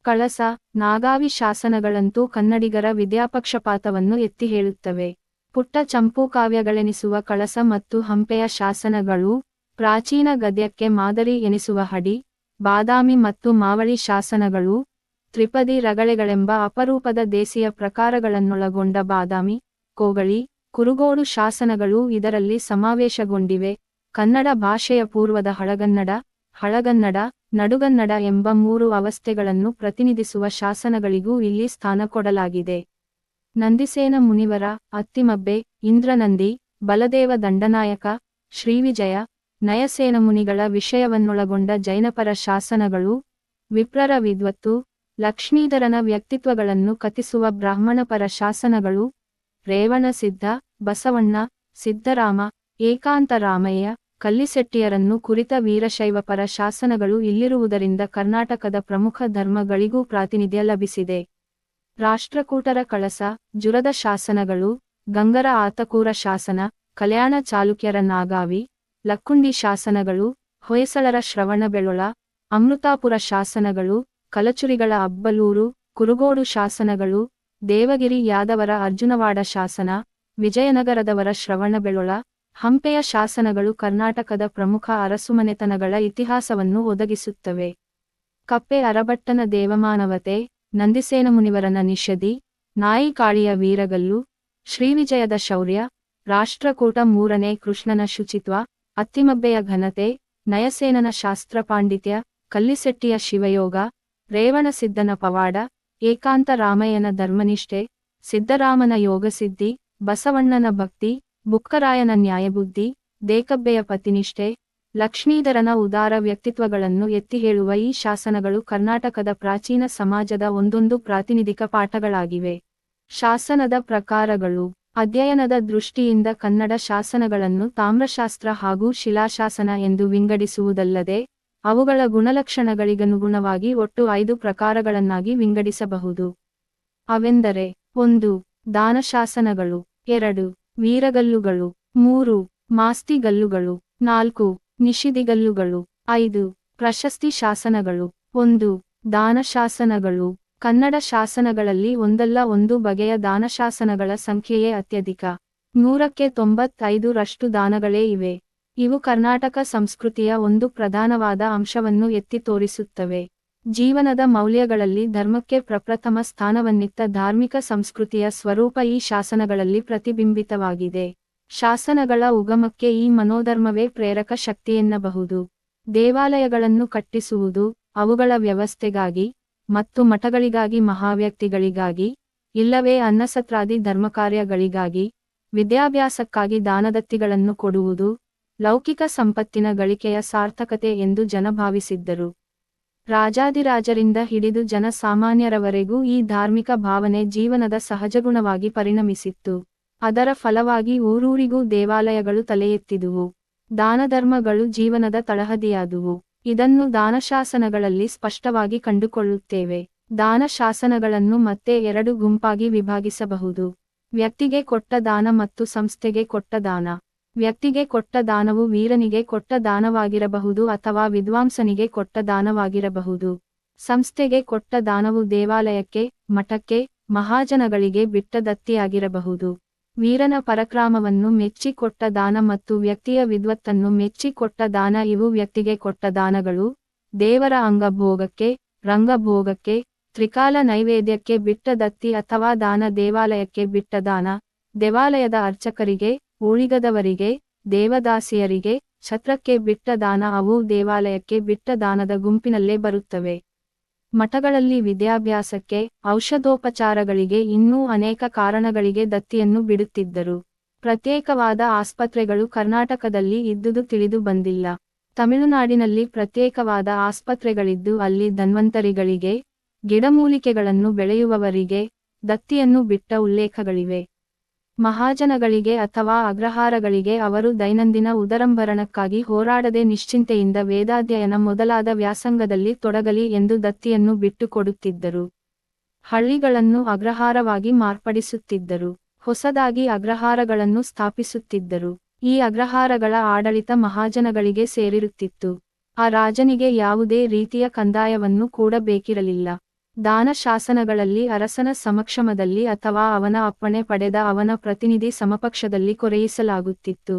ಕಳಸ, ನಾಗಾವಿ ಶಾಸನಗಳಂತೂ ಕನ್ನಡಿಗರ ವಿದ್ಯಾಪಕ್ಷಪಾತವನ್ನು ಎತ್ತಿ ಹೇಳುತ್ತವೆ. ಪುಟ್ಟ ಚಂಪು ಕಾವ್ಯಗಳೆನಿಸುವ ಕಳಸ ಮತ್ತು ಹಂಪೆಯ ಶಾಸನಗಳು ಪ್ರಾಚೀನ ಗದ್ಯಕ್ಕೆ ಮಾದರಿ ಎನಿಸುವ ಹಡಿ, ಬಾದಾಮಿ ಮತ್ತು ಮಾವಳಿ ಶಾಸನಗಳು ತ್ರಿಪದಿ ರಗಳೆಗಳೆಂಬ ಅಪರೂಪದ ದೇಸಿಯ ಪ್ರಕಾರಗಳನ್ನೊಳಗೊಂಡ ಬಾದಾಮಿ, ಕೋಗಳಿ, ಕುರುಗೋಡು ಶಾಸನಗಳೂ ಇದರಲ್ಲಿ ಸಮಾವೇಶಗೊಂಡಿವೆ. ಕನ್ನಡ ಭಾಷೆಯ ಪೂರ್ವದ ಹಳಗನ್ನಡ ಹಳಗನ್ನಡ, ನಡುಗನ್ನಡ ಎಂಬ ಮೂರು ಅವಸ್ಥೆಗಳನ್ನು ಪ್ರತಿನಿಧಿಸುವ ಶಾಸನಗಳಿಗೂ ಇಲ್ಲಿ ಸ್ಥಾನ ಕೊಡಲಾಗಿದೆ. ನಂದಿಸೇನ ಮುನಿವರ, ಅತ್ತಿಮಬ್ಬೆ, ಇಂದ್ರನಂದಿ, ಬಲದೇವ ದಂಡನಾಯಕ, ಶ್ರೀವಿಜಯ, ನಯಸೇನ ಮುನಿಗಳ ವಿಷಯವನ್ನೊಳಗೊಂಡ ಜೈನಪರ ಶಾಸನಗಳು, ವಿಪ್ರರ ವಿದ್ವತ್ತು ಲಕ್ಷ್ಮೀಧರನ ವ್ಯಕ್ತಿತ್ವಗಳನ್ನು ಕಥಿಸುವ ಬ್ರಾಹ್ಮಣಪರ ಶಾಸನಗಳು ರೇವಣಸಿದ್ಧ ಬಸವಣ್ಣ ಸಿದ್ದರಾಮ ಏಕಾಂತರಾಮಯ್ಯ ಕಲ್ಲಿಸೆಟ್ಟಿಯರನ್ನು ಕುರಿತ ವೀರಶೈವಪರ ಶಾಸನಗಳು ಇಲ್ಲಿರುವುದರಿಂದ ಕರ್ನಾಟಕದ ಪ್ರಮುಖ ಧರ್ಮಗಳಿಗೂ ಪ್ರಾತಿನಿಧ್ಯ ಲಭಿಸಿದೆ. ರಾಷ್ಟ್ರಕೂಟರ ಕಳಸ, ಜುರದ ಶಾಸನಗಳು, ಗಂಗರ ಆತಕೂರ ಶಾಸನ, ಕಲ್ಯಾಣ ಚಾಲುಕ್ಯರ ನಾಗಾವಿ, ಲಕ್ಕುಂಡಿ ಶಾಸನಗಳು, ಹೊಯ್ಸಳರ ಶ್ರವಣಬೆಳೊಳ ಅಮೃತಾಪುರ ಶಾಸನಗಳು ಕಲಚುರಿಗಳ ಅಬ್ಬಲೂರು, ಕುರುಗೋಡು ಶಾಸನಗಳು, ದೇವಗಿರಿ ಯಾದವರ ಅರ್ಜುನವಾಡ ಶಾಸನ, ವಿಜಯನಗರದವರ ಶ್ರವಣಬೆಳೊಳ, ಹಂಪೆಯ ಶಾಸನಗಳು ಕರ್ನಾಟಕದ ಪ್ರಮುಖ ಅರಸುಮನೆತನಗಳ ಇತಿಹಾಸವನ್ನು ಒದಗಿಸುತ್ತವೆ. ಕಪ್ಪೆ ಅರಬಟ್ಟನ ದೇವಮಾನವತೆ, ನಂದಿಸೇನ ಮುನಿವರನ ನಿಷದಿ ನಾಯಿಕಾಳಿಯ ವೀರಗಲ್ಲು, ಶ್ರೀವಿಜಯದ ಶೌರ್ಯ, ರಾಷ್ಟ್ರಕೂಟ ಮೂರನೇ ಕೃಷ್ಣನ ಶುಚಿತ್ವ, ಅತ್ತಿಮಬ್ಬೆಯ ಘನತೆ, ನಯಸೇನನ ಶಾಸ್ತ್ರ ಪಾಂಡಿತ್ಯ, ಕಲ್ಲಿಸೆಟ್ಟಿಯ ಶಿವಯೋಗ ರೇವಣಸಿದ್ದನ ಪವಾಡ, ಏಕಾಂತ ರಾಮಯ್ಯನ ಧರ್ಮನಿಷ್ಠೆ ಸಿದ್ದರಾಮನ ಯೋಗಸಿದ್ಧಿ, ಬಸವಣ್ಣನ ಭಕ್ತಿ, ಬುಕ್ಕರಾಯನ ನ್ಯಾಯಬುದ್ಧಿ, ದೇಕಬ್ಬೆಯ ಪತಿನಿಷ್ಠೆ, ಲಕ್ಷ್ಮೀಧರನ ಉದಾರ ವ್ಯಕ್ತಿತ್ವಗಳನ್ನು ಎತ್ತಿ ಹೇಳುವ ಈ ಶಾಸನಗಳು ಕರ್ನಾಟಕದ ಪ್ರಾಚೀನ ಸಮಾಜದ ಒಂದೊಂದು ಪ್ರಾತಿನಿಧಿಕ ಪಾಠಗಳಾಗಿವೆ. ಶಾಸನದ ಪ್ರಕಾರಗಳು. ಅಧ್ಯಯನದ ದೃಷ್ಟಿಯಿಂದ ಕನ್ನಡ ಶಾಸನಗಳನ್ನು ತಾಮ್ರಶಾಸ್ತ್ರ ಹಾಗೂ ಶಿಲಾಶಾಸನ ಎಂದು ವಿಂಗಡಿಸುವುದಲ್ಲದೆ ಅವುಗಳ ಗುಣಲಕ್ಷಣಗಳಿಗನುಗುಣವಾಗಿ ಒಟ್ಟು ಐದು ಪ್ರಕಾರಗಳನ್ನಾಗಿ ವಿಂಗಡಿಸಬಹುದು. ಅವೆಂದರೆ, ಒಂದು, ದಾನಶಾಸನಗಳು, ಎರಡು, ವೀರಗಲ್ಲುಗಳು, ಮೂರು, ಮಾಸ್ತಿಗಲ್ಲುಗಳು, ನಾಲ್ಕು, ನಿಷಿದಿಗಲ್ಲುಗಳು, ಐದು, ಪ್ರಶಸ್ತಿ ಶಾಸನಗಳು, ಒಂದು, ದಾನಶಾಸನಗಳು, ಕನ್ನಡ ಶಾಸನಗಳಲ್ಲಿ ಒಂದಲ್ಲ ಒಂದು ಬಗೆಯ ದಾನಶಾಸನಗಳ ಸಂಖ್ಯೆಯೇ ಅತ್ಯಧಿಕ. ನೂರಕ್ಕೆ ತೊಂಬತ್ತೈದು ರಷ್ಟು ದಾನಗಳೇ ಇವೆ. ಇವು ಕರ್ನಾಟಕ ಸಂಸ್ಕೃತಿಯ ಒಂದು ಪ್ರಧಾನವಾದ ಅಂಶವನ್ನು ಎತ್ತಿ ತೋರಿಸುತ್ತವೆ. ಜೀವನದ ಮೌಲ್ಯಗಳಲ್ಲಿ ಧರ್ಮಕ್ಕೆ ಪ್ರಪ್ರಥಮ ಸ್ಥಾನವನ್ನಿತ್ತ ಧಾರ್ಮಿಕ ಸಂಸ್ಕೃತಿಯ ಸ್ವರೂಪ ಈ ಶಾಸನಗಳಲ್ಲಿ ಪ್ರತಿಬಿಂಬಿತವಾಗಿದೆ. ಶಾಸನಗಳ ಉಗಮಕ್ಕೆ ಈ ಮನೋಧರ್ಮವೇ ಪ್ರೇರಕ ಶಕ್ತಿಯೆನ್ನಬಹುದು ದೇವಾಲಯಗಳನ್ನು ಕಟ್ಟಿಸುವುದು, ಅವುಗಳ ವ್ಯವಸ್ಥೆಗಾಗಿ ಮತ್ತು ಮಠಗಳಿಗಾಗಿ, ಮಹಾವ್ಯಕ್ತಿಗಳಿಗಾಗಿ, ಇಲ್ಲವೇ ಅನ್ನಸತ್ರಾದಿ ಧರ್ಮಕಾರ್ಯಗಳಿಗಾಗಿ, ವಿದ್ಯಾಭ್ಯಾಸಕ್ಕಾಗಿ ದಾನದತ್ತಿಗಳನ್ನು ಕೊಡುವುದು ಲೌಕಿಕ ಸಂಪತ್ತಿನ ಗಳಿಕೆಯ ಸಾರ್ಥಕತೆ ಎಂದು ಜನ ಭಾವಿಸಿದ್ದರು. ರಾಜಾದಿರಾಜರಿಂದ ಹಿಡಿದು ಜನಸಾಮಾನ್ಯರವರೆಗೂ ಈ ಧಾರ್ಮಿಕ ಭಾವನೆ ಜೀವನದ ಸಹಜಗುಣವಾಗಿ ಪರಿಣಮಿಸಿತ್ತು. ಅದರ ಫಲವಾಗಿ ಊರೂರಿಗೂ ದೇವಾಲಯಗಳು ತಲೆ ಎತ್ತಿದುವು ದಾನಧರ್ಮಗಳು ಜೀವನದ ತಳಹದಿಯಾದುವು. ಇದನ್ನು ದಾನಶಾಸನಗಳಲ್ಲಿ ಸ್ಪಷ್ಟವಾಗಿ ಕಂಡುಕೊಳ್ಳುತ್ತೇವೆ. ದಾನಶಾಸನಗಳನ್ನು ಮತ್ತೆ ಎರಡು ಗುಂಪಾಗಿ ವಿಭಾಗಿಸಬಹುದು. ವ್ಯಕ್ತಿಗೆ ಕೊಟ್ಟ ದಾನ ಮತ್ತು ಸಂಸ್ಥೆಗೆ ಕೊಟ್ಟ ದಾನ. ವ್ಯಕ್ತಿಗೆ ಕೊಟ್ಟ ದಾನವು ವೀರನಿಗೆ ಕೊಟ್ಟ ದಾನವಾಗಿರಬಹುದು ಅಥವಾ ವಿದ್ವಾಂಸನಿಗೆ ಕೊಟ್ಟ ದಾನವಾಗಿರಬಹುದು. ಸಂಸ್ಥೆಗೆ ಕೊಟ್ಟ ದಾನವು ದೇವಾಲಯಕ್ಕೆ, ಮಠಕ್ಕೆ, ಮಹಾಜನಗಳಿಗೆ ಬಿಟ್ಟ ದತ್ತಿಯಾಗಿರಬಹುದು ವೀರನ ಪರಕ್ರಾಮವನ್ನು ಮೆಚ್ಚಿ ಕೊಟ್ಟ ದಾನ ಮತ್ತು ವ್ಯಕ್ತಿಯ ವಿದ್ವತ್ತನ್ನು ಮೆಚ್ಚಿ ಕೊಟ್ಟ ದಾನ ಇವು ವ್ಯಕ್ತಿಗೆ ಕೊಟ್ಟ ದಾನಗಳು. ದೇವರ ಅಂಗಭೋಗಕ್ಕೆ, ರಂಗಭೋಗಕ್ಕೆ, ತ್ರಿಕಾಲ ನೈವೇದ್ಯಕ್ಕೆ ಬಿಟ್ಟ ದತ್ತಿ ಅಥವಾ ದಾನ ದೇವಾಲಯಕ್ಕೆ ಬಿಟ್ಟ ದಾನ. ದೇವಾಲಯದ ಅರ್ಚಕರಿಗೆ ಉಳಿಗದವರಿಗೆ ದೇವದಾಸಿಯರಿಗೆ, ಛತ್ರಕ್ಕೆ ಬಿಟ್ಟ ದಾನ ಅವು ದೇವಾಲಯಕ್ಕೆ ಬಿಟ್ಟ ದಾನದ ಗುಂಪಿನಲ್ಲೇ ಬರುತ್ತವೆ. ಮಠಗಳಲ್ಲಿ ವಿದ್ಯಾಭ್ಯಾಸಕ್ಕೆ, ಔಷಧೋಪಚಾರಗಳಿಗೆ ಇನ್ನೂ ಅನೇಕ ಕಾರಣಗಳಿಗೆ ದತ್ತಿಯನ್ನು ಬಿಡುತ್ತಿದ್ದರು. ಪ್ರತ್ಯೇಕವಾದ ಆಸ್ಪತ್ರೆಗಳು ಕರ್ನಾಟಕದಲ್ಲಿ ಇದ್ದುದು ತಿಳಿದು ಬಂದಿಲ್ಲ. ತಮಿಳುನಾಡಿನಲ್ಲಿ ಪ್ರತ್ಯೇಕವಾದ ಆಸ್ಪತ್ರೆಗಳಿದ್ದು ಅಲ್ಲಿ ಧನ್ವಂತರಿಗಳಿಗೆ, ಗಿಡಮೂಲಿಕೆಗಳನ್ನು ಬೆಳೆಯುವವರಿಗೆ ದತ್ತಿಯನ್ನು ಬಿಟ್ಟ ಉಲ್ಲೇಖಗಳಿವೆ. ಮಹಾಜನಗಳಿಗೆ ಅಥವಾ ಅಗ್ರಹಾರಗಳಿಗೆ ಅವರು ದೈನಂದಿನ ಉದರಂಭರಣಕ್ಕಾಗಿ ಹೋರಾಡದೆ ನಿಶ್ಚಿಂತೆಯಿಂದ ವೇದಾಧ್ಯಯನ ಮೊದಲಾದ ವ್ಯಾಸಂಗದಲ್ಲಿ ತೊಡಗಲಿ ಎಂದು ದತ್ತಿಯನ್ನು ಬಿಟ್ಟುಕೊಡುತ್ತಿದ್ದರು. ಹಳ್ಳಿಗಳನ್ನು ಅಗ್ರಹಾರವಾಗಿ ಮಾರ್ಪಡಿಸುತ್ತಿದ್ದರು. ಹೊಸದಾಗಿ ಅಗ್ರಹಾರಗಳನ್ನು ಸ್ಥಾಪಿಸುತ್ತಿದ್ದರು. ಈ ಅಗ್ರಹಾರಗಳ ಆಡಳಿತ ಮಹಾಜನಗಳಿಗೆ ಸೇರಿರುತ್ತಿತ್ತು. ಆ ರಾಜನಿಗೆ ಯಾವುದೇ ರೀತಿಯ ಕಂದಾಯವನ್ನು ಕೂಡ ಬೇಕಿರಲಿಲ್ಲ ದಾನ ಶಾಸನಗಳಲ್ಲಿ ಅರಸನ ಸಮಕ್ಷಮದಲ್ಲಿ ಅಥವಾ ಅವನ ಅಪ್ಪಣೆ ಪಡೆದ ಅವನ ಪ್ರತಿನಿಧಿ ಸಮಪಕ್ಷದಲ್ಲಿ ಕೊರೆಯಿಸಲಾಗುತ್ತಿತ್ತು.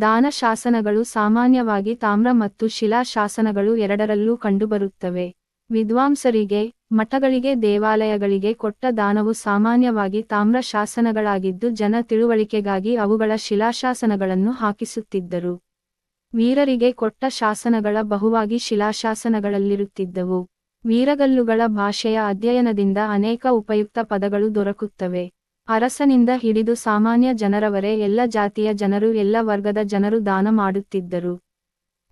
ದಾನ ಶಾಸನಗಳು ಸಾಮಾನ್ಯವಾಗಿ ತಾಮ್ರ ಮತ್ತು ಶಿಲಾ ಶಾಸನಗಳು ಎರಡರಲ್ಲೂ ಕಂಡುಬರುತ್ತವೆ. ವಿದ್ವಾಂಸರಿಗೆ, ಮಠಗಳಿಗೆ, ದೇವಾಲಯಗಳಿಗೆ ಕೊಟ್ಟ ದಾನವು ಸಾಮಾನ್ಯವಾಗಿ ತಾಮ್ರ ಶಾಸನಗಳಾಗಿದ್ದು ಜನ ತಿಳುವಳಿಕೆಗಾಗಿ ಅವುಗಳ ಶಿಲಾಶಾಸನಗಳನ್ನು ಹಾಕಿಸುತ್ತಿದ್ದರು. ವೀರರಿಗೆ ಕೊಟ್ಟ ಶಾಸನಗಳ ಬಹುವಾಗಿ ಶಿಲಾಶಾಸನಗಳಲ್ಲಿರುತ್ತಿದ್ದವು. ವೀರಗಲ್ಲುಗಳ ಭಾಷೆಯ ಅಧ್ಯಯನದಿಂದ ಅನೇಕ ಉಪಯುಕ್ತ ಪದಗಳು ದೊರಕುತ್ತವೆ. ಅರಸನಿಂದ ಹಿಡಿದು ಸಾಮಾನ್ಯ ಜನರವರೇ ಎಲ್ಲ ಜಾತಿಯ ಜನರು ಎಲ್ಲ ವರ್ಗದ ಜನರು ದಾನ ಮಾಡುತ್ತಿದ್ದರು.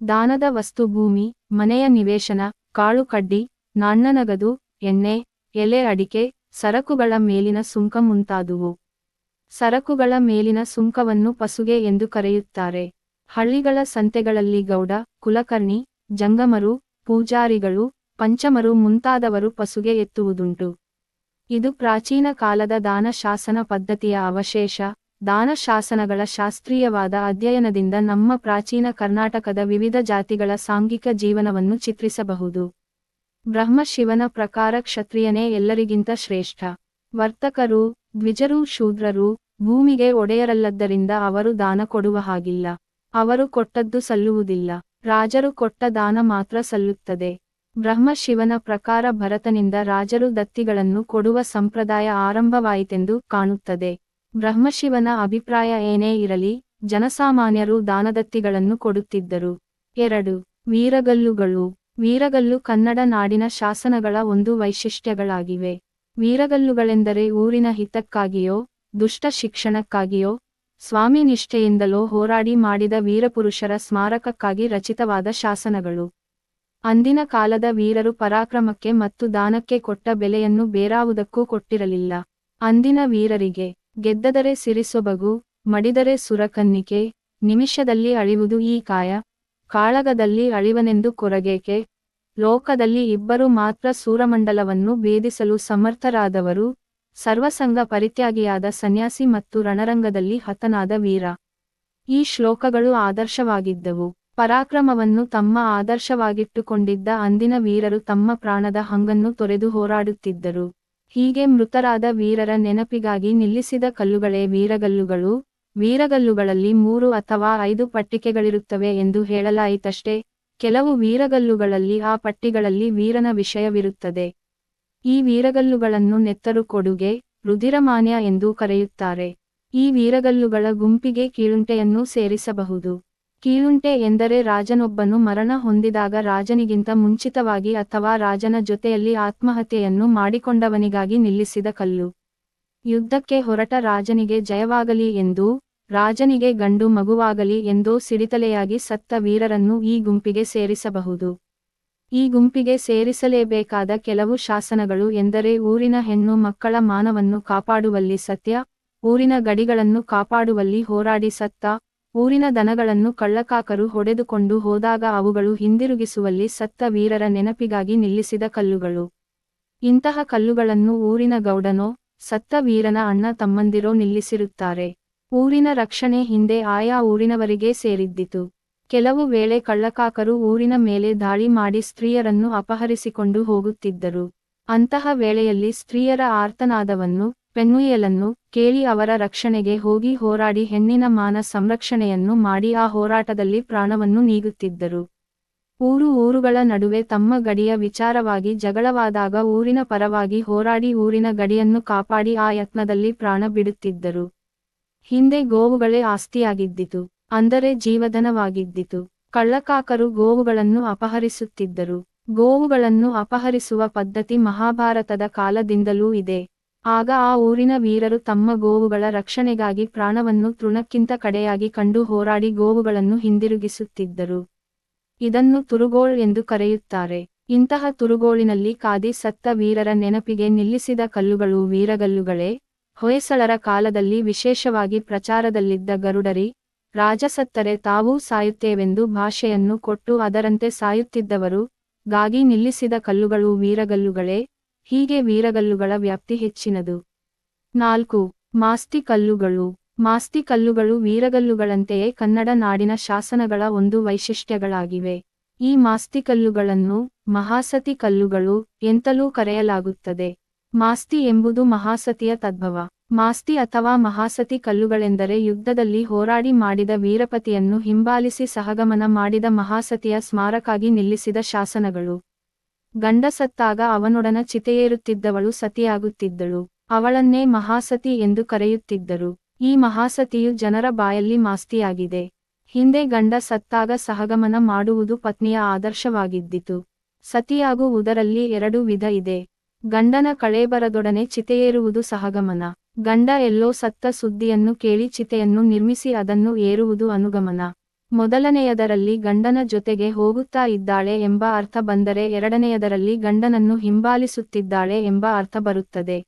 ದಾನದ ವಸ್ತು ಭೂಮಿ, ಮನೆಯ ನಿವೇಶನ, ಕಾಳು ಕಡ್ಡಿ ನಾಣ್ಣನಗದು ಎಣ್ಣೆ, ಎಲೆ ಅಡಿಕೆ, ಸರಕುಗಳ ಮೇಲಿನ ಸುಂಕ ಮುಂತಾದುವು. ಸರಕುಗಳ ಮೇಲಿನ ಸುಂಕವನ್ನು ಪಸುಗೆ ಎಂದು ಕರೆಯುತ್ತಾರೆ. ಹಳ್ಳಿಗಳ ಸಂತೆಗಳಲ್ಲಿ ಗೌಡ, ಕುಲಕರ್ಣಿ, ಜಂಗಮರು, ಪೂಜಾರಿಗಳು ಪಂಚಮರು ಮುಂತಾದವರು ಪಸುಗೆ ಎತ್ತುವುದುಂಟು. ಇದು ಪ್ರಾಚೀನ ಕಾಲದ ದಾನ ಶಾಸನ ಪದ್ಧತಿಯ ಅವಶೇಷ. ದಾನ ಶಾಸನಗಳ ಶಾಸ್ತ್ರೀಯವಾದ ಅಧ್ಯಯನದಿಂದ ನಮ್ಮ ಪ್ರಾಚೀನ ಕರ್ನಾಟಕದ ವಿವಿಧ ಜಾತಿಗಳ ಸಾಂಘಿಕ ಜೀವನವನ್ನು ಚಿತ್ರಿಸಬಹುದು. ಬ್ರಹ್ಮ ಶಿವನ ಪ್ರಕಾರ ಕ್ಷತ್ರಿಯನೇ ಎಲ್ಲರಿಗಿಂತ ಶ್ರೇಷ್ಠ. ವರ್ತಕರು, ದ್ವಿಜರು, ಶೂದ್ರರು, ಭೂಮಿಗೆ ಒಡೆಯರಲ್ಲದ್ದರಿಂದ ಅವರು ದಾನ ಕೊಡುವ ಹಾಗಿಲ್ಲ. ಅವರು ಕೊಟ್ಟದ್ದು ಸಲ್ಲುವುದಿಲ್ಲ. ರಾಜರು ಕೊಟ್ಟ ದಾನ ಮಾತ್ರ ಸಲ್ಲುತ್ತದೆ. ಬ್ರಹ್ಮ ಶಿವನ ಪ್ರಕಾರ ಭರತನಿಂದ ರಾಜರು ದತ್ತಿಗಳನ್ನು ಕೊಡುವ ಸಂಪ್ರದಾಯ ಆರಂಭವಾಯಿತೆಂದು ಕಾಣುತ್ತದೆ. ಬ್ರಹ್ಮಶಿವನ ಅಭಿಪ್ರಾಯ ಏನೇ ಇರಲಿ, ಜನಸಾಮಾನ್ಯರು ದಾನದತ್ತಿಗಳನ್ನು ಕೊಡುತ್ತಿದ್ದರು. ಎರಡು, ವೀರಗಲ್ಲುಗಳು. ವೀರಗಲ್ಲು ಕನ್ನಡ ನಾಡಿನ ಶಾಸನಗಳ ಒಂದು ವೈಶಿಷ್ಟ್ಯಗಳಾಗಿವೆ. ವೀರಗಲ್ಲುಗಳೆಂದರೆ ಊರಿನ ಹಿತಕ್ಕಾಗಿಯೋ, ದುಷ್ಟ ಶಿಕ್ಷಣಕ್ಕಾಗಿಯೋ, ಸ್ವಾಮಿ ನಿಷ್ಠೆಯಿಂದಲೋ ಹೋರಾಡಿ ಮಾಡಿದ ವೀರಪುರುಷರ ಸ್ಮಾರಕಕ್ಕಾಗಿ ರಚಿತವಾದ ಶಾಸನಗಳು. ಅಂದಿನ ಕಾಲದ ವೀರರು ಪರಾಕ್ರಮಕ್ಕೆ ಮತ್ತು ದಾನಕ್ಕೆ ಕೊಟ್ಟ ಬೆಲೆಯನ್ನು ಬೇರಾವುದಕ್ಕೂ ಕೊಟ್ಟಿರಲಿಲ್ಲ. ಅಂದಿನ ವೀರರಿಗೆ ಗೆದ್ದದರೆ ಸಿರಿಸೊಬಗು ಮಡಿದರೆ ಸುರಕನ್ನಿಕೆ, ನಿಮಿಷದಲ್ಲಿ ಅಳಿವುದು ಈ ಕಾಯ, ಕಾಳಗದಲ್ಲಿ ಅಳಿವನೆಂದು ಕೊರಗೇಕೆ, ಲೋಕದಲ್ಲಿ ಇಬ್ಬರು ಮಾತ್ರ ಸೂರಮಂಡಲವನ್ನು ಭೇದಿಸಲು ಸಮರ್ಥರಾದವರು, ಸರ್ವಸಂಗ ಪರಿತ್ಯಾಗಿಯಾದ ಸನ್ಯಾಸಿ ಮತ್ತು ರಣರಂಗದಲ್ಲಿ ಹತನಾದ ವೀರ. ಈ ಶ್ಲೋಕಗಳು ಆದರ್ಶವಾಗಿದ್ದವು. ಪರಾಕ್ರಮವನ್ನು ತಮ್ಮ ಆದರ್ಶವಾಗಿಟ್ಟುಕೊಂಡಿದ್ದ ಅಂದಿನ ವೀರರು ತಮ್ಮ ಪ್ರಾಣದ ಹಂಗನ್ನು ತೊರೆದು ಹೋರಾಡುತ್ತಿದ್ದರು. ಹೀಗೆ ಮೃತರಾದ ವೀರರ ನೆನಪಿಗಾಗಿ ನಿಲ್ಲಿಸಿದ ಕಲ್ಲುಗಳೇ ವೀರಗಲ್ಲುಗಳು. ವೀರಗಲ್ಲುಗಳಲ್ಲಿ ಮೂರು ಅಥವಾ ಐದು ಪಟ್ಟಿಕೆಗಳಿರುತ್ತವೆ ಎಂದು ಹೇಳಲಾಯಿತಷ್ಟೇ, ಕೆಲವು ವೀರಗಲ್ಲುಗಳಲ್ಲಿ ಆ ಪಟ್ಟಿಗಳಲ್ಲಿ ವೀರನ ವಿಷಯವಿರುತ್ತದೆ. ಈ ವೀರಗಲ್ಲುಗಳನ್ನು ನೆತ್ತರು ಕೊಡುಗೆ, ರುಧಿರಮಾನ್ಯ ಎಂದು ಕರೆಯುತ್ತಾರೆ. ಈ ವೀರಗಲ್ಲುಗಳ ಗುಂಪಿಗೆ ಕೀಳುಂಟೆಯನ್ನೂ ಸೇರಿಸಬಹುದು. ಕೀಳುಂಟೆ ಎಂದರೆ ರಾಜನೊಬ್ಬನು ಮರಣ ಹೊಂದಿದಾಗ ರಾಜನಿಗಿಂತ ಮುಂಚಿತವಾಗಿ ಅಥವಾ ರಾಜನ ಜೊತೆಯಲ್ಲಿ ಆತ್ಮಹತ್ಯೆಯನ್ನು ಮಾಡಿಕೊಂಡವನಿಗಾಗಿ ನಿಲ್ಲಿಸಿದ ಕಲ್ಲು. ಯುದ್ಧಕ್ಕೆ ಹೊರಟ ರಾಜನಿಗೆ ಜಯವಾಗಲಿ ಎಂದು, ರಾಜನಿಗೆ ಗಂಡು ಮಗುವಾಗಲಿ ಎಂದೋ ಸಿಡಿತಲೆಯಾಗಿ ಸತ್ತ ವೀರರನ್ನು ಈ ಗುಂಪಿಗೆ ಸೇರಿಸಬಹುದು. ಈ ಗುಂಪಿಗೆ ಸೇರಿಸಲೇಬೇಕಾದ ಕೆಲವು ಶಾಸನಗಳು ಎಂದರೆ ಊರಿನ ಹೆಣ್ಣು ಮಕ್ಕಳ ಮಾನವನ್ನು ಕಾಪಾಡುವಲ್ಲಿ ಸತ್ಯ, ಊರಿನ ಗಡಿಗಳನ್ನು ಕಾಪಾಡುವಲ್ಲಿ ಹೋರಾಡಿ ಸತ್ತ ಊರಿನ ದನಗಳನ್ನು ಕಳ್ಳಕಾಕರು ಹೊಡೆದುಕೊಂಡು ಹೋದಾಗ ಅವುಗಳು ಹಿಂದಿರುಗಿಸುವಲ್ಲಿ ಸತ್ತ ವೀರರ ನೆನಪಿಗಾಗಿ ನಿಲ್ಲಿಸಿದ ಕಲ್ಲುಗಳು. ಇಂತಹ ಕಲ್ಲುಗಳನ್ನು ಊರಿನ ಗೌಡನೋ, ಸತ್ತ ವೀರನ ಅಣ್ಣ ತಮ್ಮಂದಿರೋ ನಿಲ್ಲಿಸಿರುತ್ತಾರೆ. ಊರಿನ ರಕ್ಷಣೆ ಹಿಂದೆ ಆಯಾ ಊರಿನವರಿಗೆ ಸೇರಿದ್ದಿತು. ಕೆಲವು ವೇಳೆ ಕಳ್ಳಕಾಕರು ಊರಿನ ಮೇಲೆ ದಾಳಿ ಮಾಡಿ ಸ್ತ್ರೀಯರನ್ನು ಅಪಹರಿಸಿಕೊಂಡು ಹೋಗುತ್ತಿದ್ದರು. ಅಂತಹ ವೇಳೆಯಲ್ಲಿ ಸ್ತ್ರೀಯರ ಆರ್ತನಾದವನ್ನು ಪೆನ್ನುಯಲನ್ನು ಕೇಳಿ ಅವರ ರಕ್ಷಣೆಗೆ ಹೋಗಿ ಹೋರಾಡಿ ಹೆಣ್ಣಿನ ಮಾನ ಸಂರಕ್ಷಣೆಯನ್ನು ಮಾಡಿ ಆ ಹೋರಾಟದಲ್ಲಿ ಪ್ರಾಣವನ್ನು ನೀಗುತ್ತಿದ್ದರು. ಊರು ಊರುಗಳ ನಡುವೆ ತಮ್ಮ ಗಡಿಯ ವಿಚಾರವಾಗಿ ಜಗಳವಾದಾಗ ಊರಿನ ಪರವಾಗಿ ಹೋರಾಡಿ ಊರಿನ ಗಡಿಯನ್ನು ಕಾಪಾಡಿ ಆ ಯತ್ನದಲ್ಲಿ ಪ್ರಾಣ ಬಿಡುತ್ತಿದ್ದರು. ಹಿಂದೆ ಗೋವುಗಳೇ ಆಸ್ತಿಯಾಗಿದ್ದಿತು, ಅಂದರೆ ಜೀವಧನವಾಗಿದ್ದಿತು. ಕಳ್ಳಕಾಕರು ಗೋವುಗಳನ್ನು ಅಪಹರಿಸುತ್ತಿದ್ದರು. ಗೋವುಗಳನ್ನು ಅಪಹರಿಸುವ ಪದ್ಧತಿ ಮಹಾಭಾರತದ ಕಾಲದಿಂದಲೂ ಇದೆ. ಆಗ ಆ ಊರಿನ ವೀರರು ತಮ್ಮ ಗೋವುಗಳ ರಕ್ಷಣೆಗಾಗಿ ಪ್ರಾಣವನ್ನು ತೃಣಕ್ಕಿಂತ ಕಡೆಯಾಗಿ ಕಂಡು ಹೋರಾಡಿ ಗೋವುಗಳನ್ನು ಹಿಂದಿರುಗಿಸುತ್ತಿದ್ದರು. ಇದನ್ನು ತುರುಗೋಳ್ ಎಂದು ಕರೆಯುತ್ತಾರೆ. ಇಂತಹ ತುರುಗೋಳಿನಲ್ಲಿ ಕಾದಿ ಸತ್ತ ವೀರರ ನೆನಪಿಗೆ ನಿಲ್ಲಿಸಿದ ಕಲ್ಲುಗಳು ವೀರಗಲ್ಲುಗಳೇ. ಹೊಯ್ಸಳರ ಕಾಲದಲ್ಲಿ ವಿಶೇಷವಾಗಿ ಪ್ರಚಾರದಲ್ಲಿದ್ದ ಗರುಡರಿ, ರಾಜಸತ್ತರೆ ತಾವೂ ಸಾಯುತ್ತೇವೆಂದು ಭಾಷೆಯನ್ನು ಕೊಟ್ಟು ಅದರಂತೆ ಸಾಯುತ್ತಿದ್ದವರು, ಗಾಗಿ ನಿಲ್ಲಿಸಿದ ಕಲ್ಲುಗಳು ವೀರಗಲ್ಲುಗಳೇ. ಹೀಗೆ ವೀರಗಲ್ಲುಗಳ ವ್ಯಾಪ್ತಿ ಹೆಚ್ಚಿನದು. ನಾಲ್ಕು, ಮಾಸ್ತಿ ಕಲ್ಲುಗಳು. ಮಾಸ್ತಿ ಕಲ್ಲುಗಳು ವೀರಗಲ್ಲುಗಳಂತೆಯೇ ಕನ್ನಡ ನಾಡಿನ ಶಾಸನಗಳ ಒಂದು ವೈಶಿಷ್ಟ್ಯಗಳಾಗಿವೆ. ಈ ಮಾಸ್ತಿ ಕಲ್ಲುಗಳನ್ನು ಮಹಾಸತಿ ಕಲ್ಲುಗಳು ಎಂತಲೂ ಕರೆಯಲಾಗುತ್ತದೆ. ಮಾಸ್ತಿ ಎಂಬುದು ಮಹಾಸತಿಯ ತದ್ಭವ. ಮಾಸ್ತಿ ಅಥವಾ ಮಹಾಸತಿ ಕಲ್ಲುಗಳೆಂದರೆ ಯುದ್ಧದಲ್ಲಿ ಹೋರಾಡಿ ಮಾಡಿದ ವೀರಪತಿಯನ್ನು ಹಿಂಬಾಲಿಸಿ ಸಹಗಮನ ಮಾಡಿದ ಮಹಾಸತಿಯ ಸ್ಮಾರಕಾಗಿ ನಿಲ್ಲಿಸಿದ ಶಾಸನಗಳು. ಗಂಡ ಸತ್ತಾಗ ಅವನೊಡನ ಚಿತೆಯೇರುತ್ತಿದ್ದವಳು ಸತಿಯಾಗುತ್ತಿದ್ದಳು. ಅವಳನ್ನೇ ಮಹಾಸತಿ ಎಂದು ಕರೆಯುತ್ತಿದ್ದರು. ಈ ಮಹಾಸತಿಯು ಜನರ ಬಾಯಲ್ಲಿ ಮಾಸ್ತಿಯಾಗಿದೆ. ಹಿಂದೆ ಗಂಡ ಸತ್ತಾಗ ಸಹಗಮನ ಮಾಡುವುದು ಪತ್ನಿಯ ಆದರ್ಶವಾಗಿದ್ದಿತು. ಸತಿಯಾಗುವುದರಲ್ಲಿ ಎರಡು ವಿಧ ಇದೆ. ಗಂಡನ ಕಳೇಬರದೊಡನೆ ಚಿತೆಯೇರುವುದು ಸಹಗಮನ. ಗಂಡ ಎಲ್ಲೋ ಸತ್ತ ಸುದ್ದಿಯನ್ನು ಕೇಳಿ ಚಿತೆಯನ್ನು ನಿರ್ಮಿಸಿ ಅದನ್ನು ಏರುವುದು ಅನುಗಮನ. ಮೊದಲನೆಯದರಲ್ಲಿ ಗಂಡನ ಜೊತೆಗೆ ಹೋಗುತ್ತಾ ಇದ್ದಾಳೆ ಎಂಬ ಅರ್ಥ ಬಂದರೆ ಎರಡನೆಯದರಲ್ಲಿ ಗಂಡನನ್ನು ಹಿಂಬಾಲಿಸುತ್ತಿದ್ದಾಳೆ ಎಂಬ ಅರ್ಥ ಬರುತ್ತದೆ.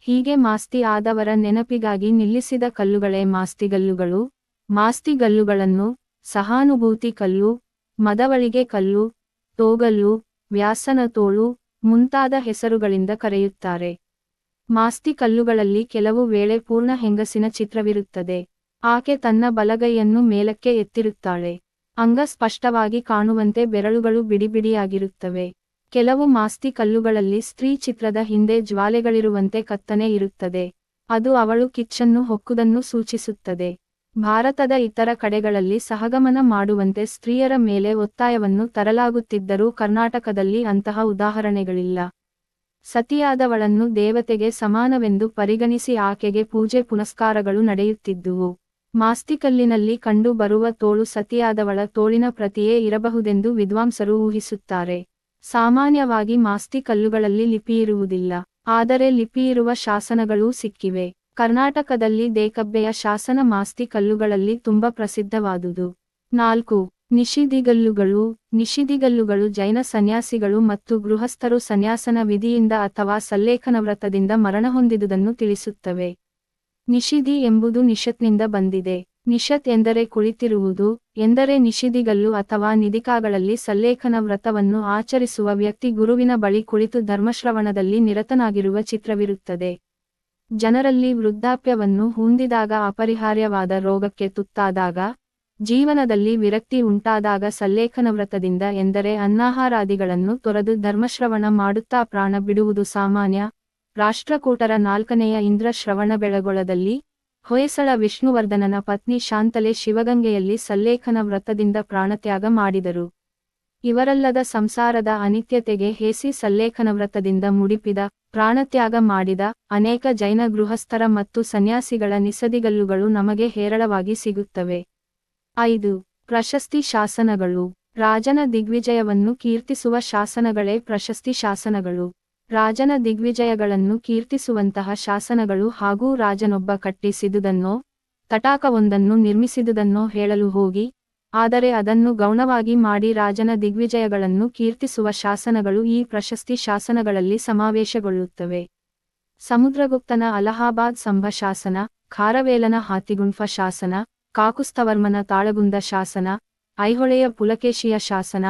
ಹೀಗೆ ಮಾಸ್ತಿ ಆದವರ ನೆನಪಿಗಾಗಿ ನಿಲ್ಲಿಸಿದ ಕಲ್ಲುಗಳೇ ಮಾಸ್ತಿಗಲ್ಲುಗಳು ಮಾಸ್ತಿಗಲ್ಲುಗಳನ್ನು ಸಹಾನುಭೂತಿ ಕಲ್ಲು, ಮದವಳಿಗೆ ಕಲ್ಲು, ತೋಗಲ್ಲು, ವ್ಯಾಸನ ತೋಳು ಮುಂತಾದ ಹೆಸರುಗಳಿಂದ ಕರೆಯುತ್ತಾರೆ. ಮಾಸ್ತಿ ಕಲ್ಲುಗಳಲ್ಲಿ ಕೆಲವು ವೇಳೆ ಪೂರ್ಣ ಹೆಂಗಸಿನ ಚಿತ್ರವಿರುತ್ತದೆ. ಆಕೆ ತನ್ನ ಬಲಗೈಯನ್ನು ಮೇಲಕ್ಕೆ ಎತ್ತಿರುತ್ತಾಳೆ. ಅಂಗ ಸ್ಪಷ್ಟವಾಗಿ ಕಾಣುವಂತೆ ಬೆರಳುಗಳು ಬಿಡಿಬಿಡಿಯಾಗಿರುತ್ತವೆ. ಕೆಲವು ಮಾಸ್ತಿ ಕಲ್ಲುಗಳಲ್ಲಿ ಸ್ತ್ರೀ ಚಿತ್ರದ ಹಿಂದೆ ಜ್ವಾಲೆಗಳಿರುವಂತೆ ಕತ್ತನೆ ಇರುತ್ತದೆ. ಅದು ಅವಳು ಕಿಚ್ಚನ್ನು ಹೊಕ್ಕುದನ್ನು ಸೂಚಿಸುತ್ತದೆ. ಭಾರತದ ಇತರ ಕಡೆಗಳಲ್ಲಿ ಸಹಗಮನ ಮಾಡುವಂತೆ ಸ್ತ್ರೀಯರ ಮೇಲೆ ಒತ್ತಾಯವನ್ನು ತರಲಾಗುತ್ತಿದ್ದರೂ ಕರ್ನಾಟಕದಲ್ಲಿ ಅಂತಹ ಉದಾಹರಣೆಗಳಿಲ್ಲ. ಸತಿಯಾದವಳನ್ನು ದೇವತೆಗೆ ಸಮಾನವೆಂದು ಪರಿಗಣಿಸಿ ಆಕೆಗೆ ಪೂಜೆ ಪುನಸ್ಕಾರಗಳು ನಡೆಯುತ್ತಿದ್ದುವು. ಮಾಸ್ತಿಕಲ್ಲಿನಲ್ಲಿ ಕಂಡು ಬರುವ ತೋಳು ಸತಿಯಾದವಳ ತೋಳಿನ ಪ್ರತಿಯೇ ಇರಬಹುದೆಂದು ವಿದ್ವಾಂಸರು ಊಹಿಸುತ್ತಾರೆ. ಸಾಮಾನ್ಯವಾಗಿ ಮಾಸ್ತಿಕಲ್ಲುಗಳಲ್ಲಿ ಲಿಪಿಯಿರುವುದಿಲ್ಲ ಆದರೆ ಲಿಪಿಯಿರುವ ಶಾಸನಗಳೂ ಸಿಕ್ಕಿವೆ. ಕರ್ನಾಟಕದಲ್ಲಿ ದೇಕಬ್ಬೆಯ ಶಾಸನ ಮಾಸ್ತಿಕಲ್ಲುಗಳಲ್ಲಿ ತುಂಬ ಪ್ರಸಿದ್ಧವಾದುದು. ನಾಲ್ಕು, ನಿಷಿದಿಗಲ್ಲುಗಳು. ನಿಷಿದಿಗಲ್ಲುಗಳು ಜೈನ ಸನ್ಯಾಸಿಗಳು ಮತ್ತು ಗೃಹಸ್ಥರು ಸನ್ಯಾಸನ ವಿಧಿಯಿಂದ ಅಥವಾ ಸಲ್ಲೇಖನ ವ್ರತದಿಂದ ಮರಣ ಹೊಂದಿದುದನ್ನು ತಿಳಿಸುತ್ತವೆ. ನಿಷಿದಿ ಎಂಬುದು ನಿಷತ್ನಿಂದ ಬಂದಿದೆ. ನಿಷತ್ ಎಂದರೆ ಕುಳಿತಿರುವುದು, ಎಂದರೆ ನಿಷಿದಿಗಲ್ಲು ಅಥವಾ ನಿಧಿಕಾಗಳಲ್ಲಿ ಸಲ್ಲೇಖನ ವ್ರತವನ್ನು ಆಚರಿಸುವ ವ್ಯಕ್ತಿ ಗುರುವಿನ ಬಳಿ ಕುಳಿತು ಧರ್ಮಶ್ರವಣದಲ್ಲಿ ನಿರತನಾಗಿರುವ ಚಿತ್ರವಿರುತ್ತದೆ. ಜನರಲ್ಲಿ ವೃದ್ಧಾಪ್ಯವನ್ನು ಹೊಂದಿದಾಗ ಅಪರಿಹಾರ್ಯವಾದ ರೋಗಕ್ಕೆ ತುತ್ತಾದಾಗ, ಜೀವನದಲ್ಲಿ ವಿರಕ್ತಿ ಉಂಟಾದಾಗ ಸಲ್ಲೇಖನ ವ್ರತದಿಂದ ಎಂದರೆ ಅನ್ನಾಹಾರಾದಿಗಳನ್ನು ತೊರೆದು ಧರ್ಮಶ್ರವಣ ಮಾಡುತ್ತಾ ಪ್ರಾಣ ಬಿಡುವುದು ಸಾಮಾನ್ಯ ರಾಷ್ಟ್ರಕೂಟರ ನಾಲ್ಕನೆಯ ಇಂದ್ರ ಶ್ರವಣ ಬೆಳಗೊಳದಲ್ಲಿ ಹೊಯ್ಸಳ ವಿಷ್ಣುವರ್ಧನನ ಪತ್ನಿ ಶಾಂತಲೆ ಶಿವಗಂಗೆಯಲ್ಲಿ ಸಲ್ಲೇಖನ ವ್ರತದಿಂದ ಪ್ರಾಣತ್ಯಾಗ ಮಾಡಿದರು. ಇವರಲ್ಲದ ಸಂಸಾರದ ಅನಿತ್ಯತೆಗೆ ಹೇಸಿ ಸಲ್ಲೇಖನ ವ್ರತದಿಂದ ಮುಡಿಪಿದ, ಪ್ರಾಣತ್ಯಾಗ ಮಾಡಿದ ಅನೇಕ ಜೈನ ಗೃಹಸ್ಥರ ಮತ್ತು ಸನ್ಯಾಸಿಗಳ ನಿಸದಿಗಲ್ಲುಗಳು ನಮಗೆ ಹೇರಳವಾಗಿ ಸಿಗುತ್ತವೆ. ಐದು. ಪ್ರಶಸ್ತಿ ಶಾಸನಗಳು. ರಾಜನ ದಿಗ್ವಿಜಯವನ್ನು ಕೀರ್ತಿಸುವ ಶಾಸನಗಳೇ ಪ್ರಶಸ್ತಿ ಶಾಸನಗಳು. ರಾಜನ ದಿಗ್ವಿಜಯಗಳನ್ನು ಕೀರ್ತಿಸುವಂತಹ ಶಾಸನಗಳು ಹಾಗೂ ರಾಜನೊಬ್ಬ ಕಟ್ಟಿಸಿದುದನ್ನೋ, ತಟಾಕವೊಂದನ್ನು ನಿರ್ಮಿಸಿದುದನ್ನೋ ಹೇಳಲು ಹೋಗಿ, ಆದರೆ ಅದನ್ನು ಗೌಣವಾಗಿ ಮಾಡಿ ರಾಜನ ದಿಗ್ವಿಜಯಗಳನ್ನು ಕೀರ್ತಿಸುವ ಶಾಸನಗಳು ಈ ಪ್ರಶಸ್ತಿ ಶಾಸನಗಳಲ್ಲಿ ಸಮಾವೇಶಗೊಳ್ಳುತ್ತವೆ. ಸಮುದ್ರಗುಪ್ತನ ಅಲಹಾಬಾದ್ ಸಂಭ ಶಾಸನ, ಖಾರವೇಲನ ಹಾತಿಗುಂಫ ಶಾಸನ, ಕಾಕುಸ್ತವರ್ಮನ ತಾಳಗುಂದ ಶಾಸನ, ಐಹೊಳೆಯ ಪುಲಕೇಶಿಯ ಶಾಸನ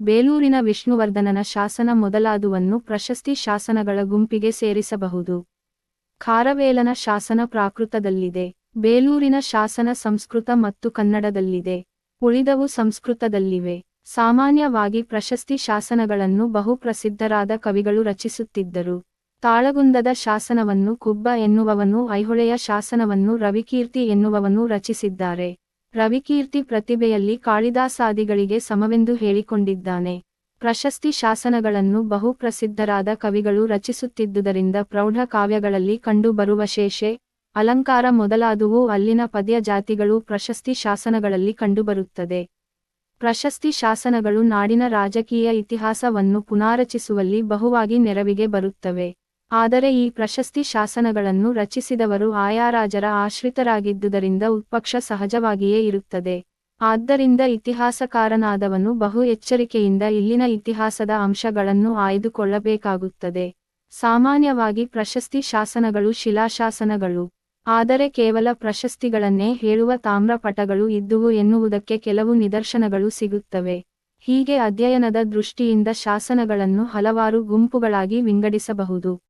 ಬೇಲೂರಿನ ವಿಷ್ಣುವರ್ಧನನ ಶಾಸನ ಮೊದಲಾದುವನ್ನು ಪ್ರಶಸ್ತಿ ಶಾಸನಗಳ ಗುಂಪಿಗೆ ಸೇರಿಸಬಹುದು. ಖಾರವೇಲನ ಶಾಸನ ಪ್ರಾಕೃತದಲ್ಲಿದೆ. ಬೇಲೂರಿನ ಶಾಸನ ಸಂಸ್ಕೃತ ಮತ್ತು ಕನ್ನಡದಲ್ಲಿದೆ. ಉಳಿದವು ಸಂಸ್ಕೃತದಲ್ಲಿವೆ. ಸಾಮಾನ್ಯವಾಗಿ ಪ್ರಶಸ್ತಿ ಶಾಸನಗಳನ್ನು ಬಹುಪ್ರಸಿದ್ಧರಾದ ಕವಿಗಳು ರಚಿಸುತ್ತಿದ್ದರು. ತಾಳಗುಂದದ ಶಾಸನವನ್ನು ಕುಬ್ಬ ಎನ್ನುವವನು, ಐಹೊಳೆಯ ಶಾಸನವನ್ನು ರವಿಕೀರ್ತಿ ಎನ್ನುವವನು ರಚಿಸಿದ್ದಾರೆ. ರವಿಕೀರ್ತಿ ಪ್ರತಿಭೆಯಲ್ಲಿ ಕಾಳಿದಾಸಾದಿಗಳಿಗೆ ಸಮವೆಂದು ಹೇಳಿಕೊಂಡಿದ್ದಾನೆ. ಪ್ರಶಸ್ತಿ ಶಾಸನಗಳನ್ನು ಬಹು ಪ್ರಸಿದ್ಧರಾದ ಕವಿಗಳು ರಚಿಸುತ್ತಿದ್ದುದರಿಂದ ಪ್ರೌಢ ಕಾವ್ಯಗಳಲ್ಲಿ ಕಂಡುಬರುವ ಶೇಷೆ, ಅಲಂಕಾರ ಮೊದಲಾದುವು ಅಲ್ಲಿನ ಪದ್ಯ ಜಾತಿಗಳು ಪ್ರಶಸ್ತಿ ಶಾಸನಗಳಲ್ಲಿ ಕಂಡುಬರುತ್ತದೆ. ಪ್ರಶಸ್ತಿ ಶಾಸನಗಳು ನಾಡಿನ ರಾಜಕೀಯ ಇತಿಹಾಸವನ್ನು ಪುನಾರಚಿಸುವಲ್ಲಿ ಬಹುವಾಗಿ ನೆರವಿಗೆ ಬರುತ್ತವೆ. ಆದರೆ ಈ ಪ್ರಶಸ್ತಿ ಶಾಸನಗಳನ್ನು ರಚಿಸಿದವರು ಆಯಾ ರಾಜರ ಆಶ್ರಿತರಾಗಿದ್ದುದರಿಂದ ಉತ್ಪಕ್ಷ ಸಹಜವಾಗಿಯೇ ಇರುತ್ತದೆ. ಆದ್ದರಿಂದ ಇತಿಹಾಸಕಾರನಾದವನು ಬಹು ಎಚ್ಚರಿಕೆಯಿಂದ ಇಲ್ಲಿನ ಇತಿಹಾಸದ ಅಂಶಗಳನ್ನು ಆಯ್ದುಕೊಳ್ಳಬೇಕಾಗುತ್ತದೆ. ಸಾಮಾನ್ಯವಾಗಿ ಪ್ರಶಸ್ತಿ ಶಾಸನಗಳು ಶಿಲಾಶಾಸನಗಳು. ಆದರೆ ಕೇವಲ ಪ್ರಶಸ್ತಿಗಳನ್ನೇ ಹೇಳುವ ತಾಮ್ರಪಟಗಳು ಇದ್ದುವು ಎನ್ನುವುದಕ್ಕೆ ಕೆಲವು ನಿದರ್ಶನಗಳು ಸಿಗುತ್ತವೆ. ಹೀಗೆ ಅಧ್ಯಯನದ ದೃಷ್ಟಿಯಿಂದ ಶಾಸನಗಳನ್ನು ಹಲವಾರು ಗುಂಪುಗಳಾಗಿ ವಿಂಗಡಿಸಬಹುದು.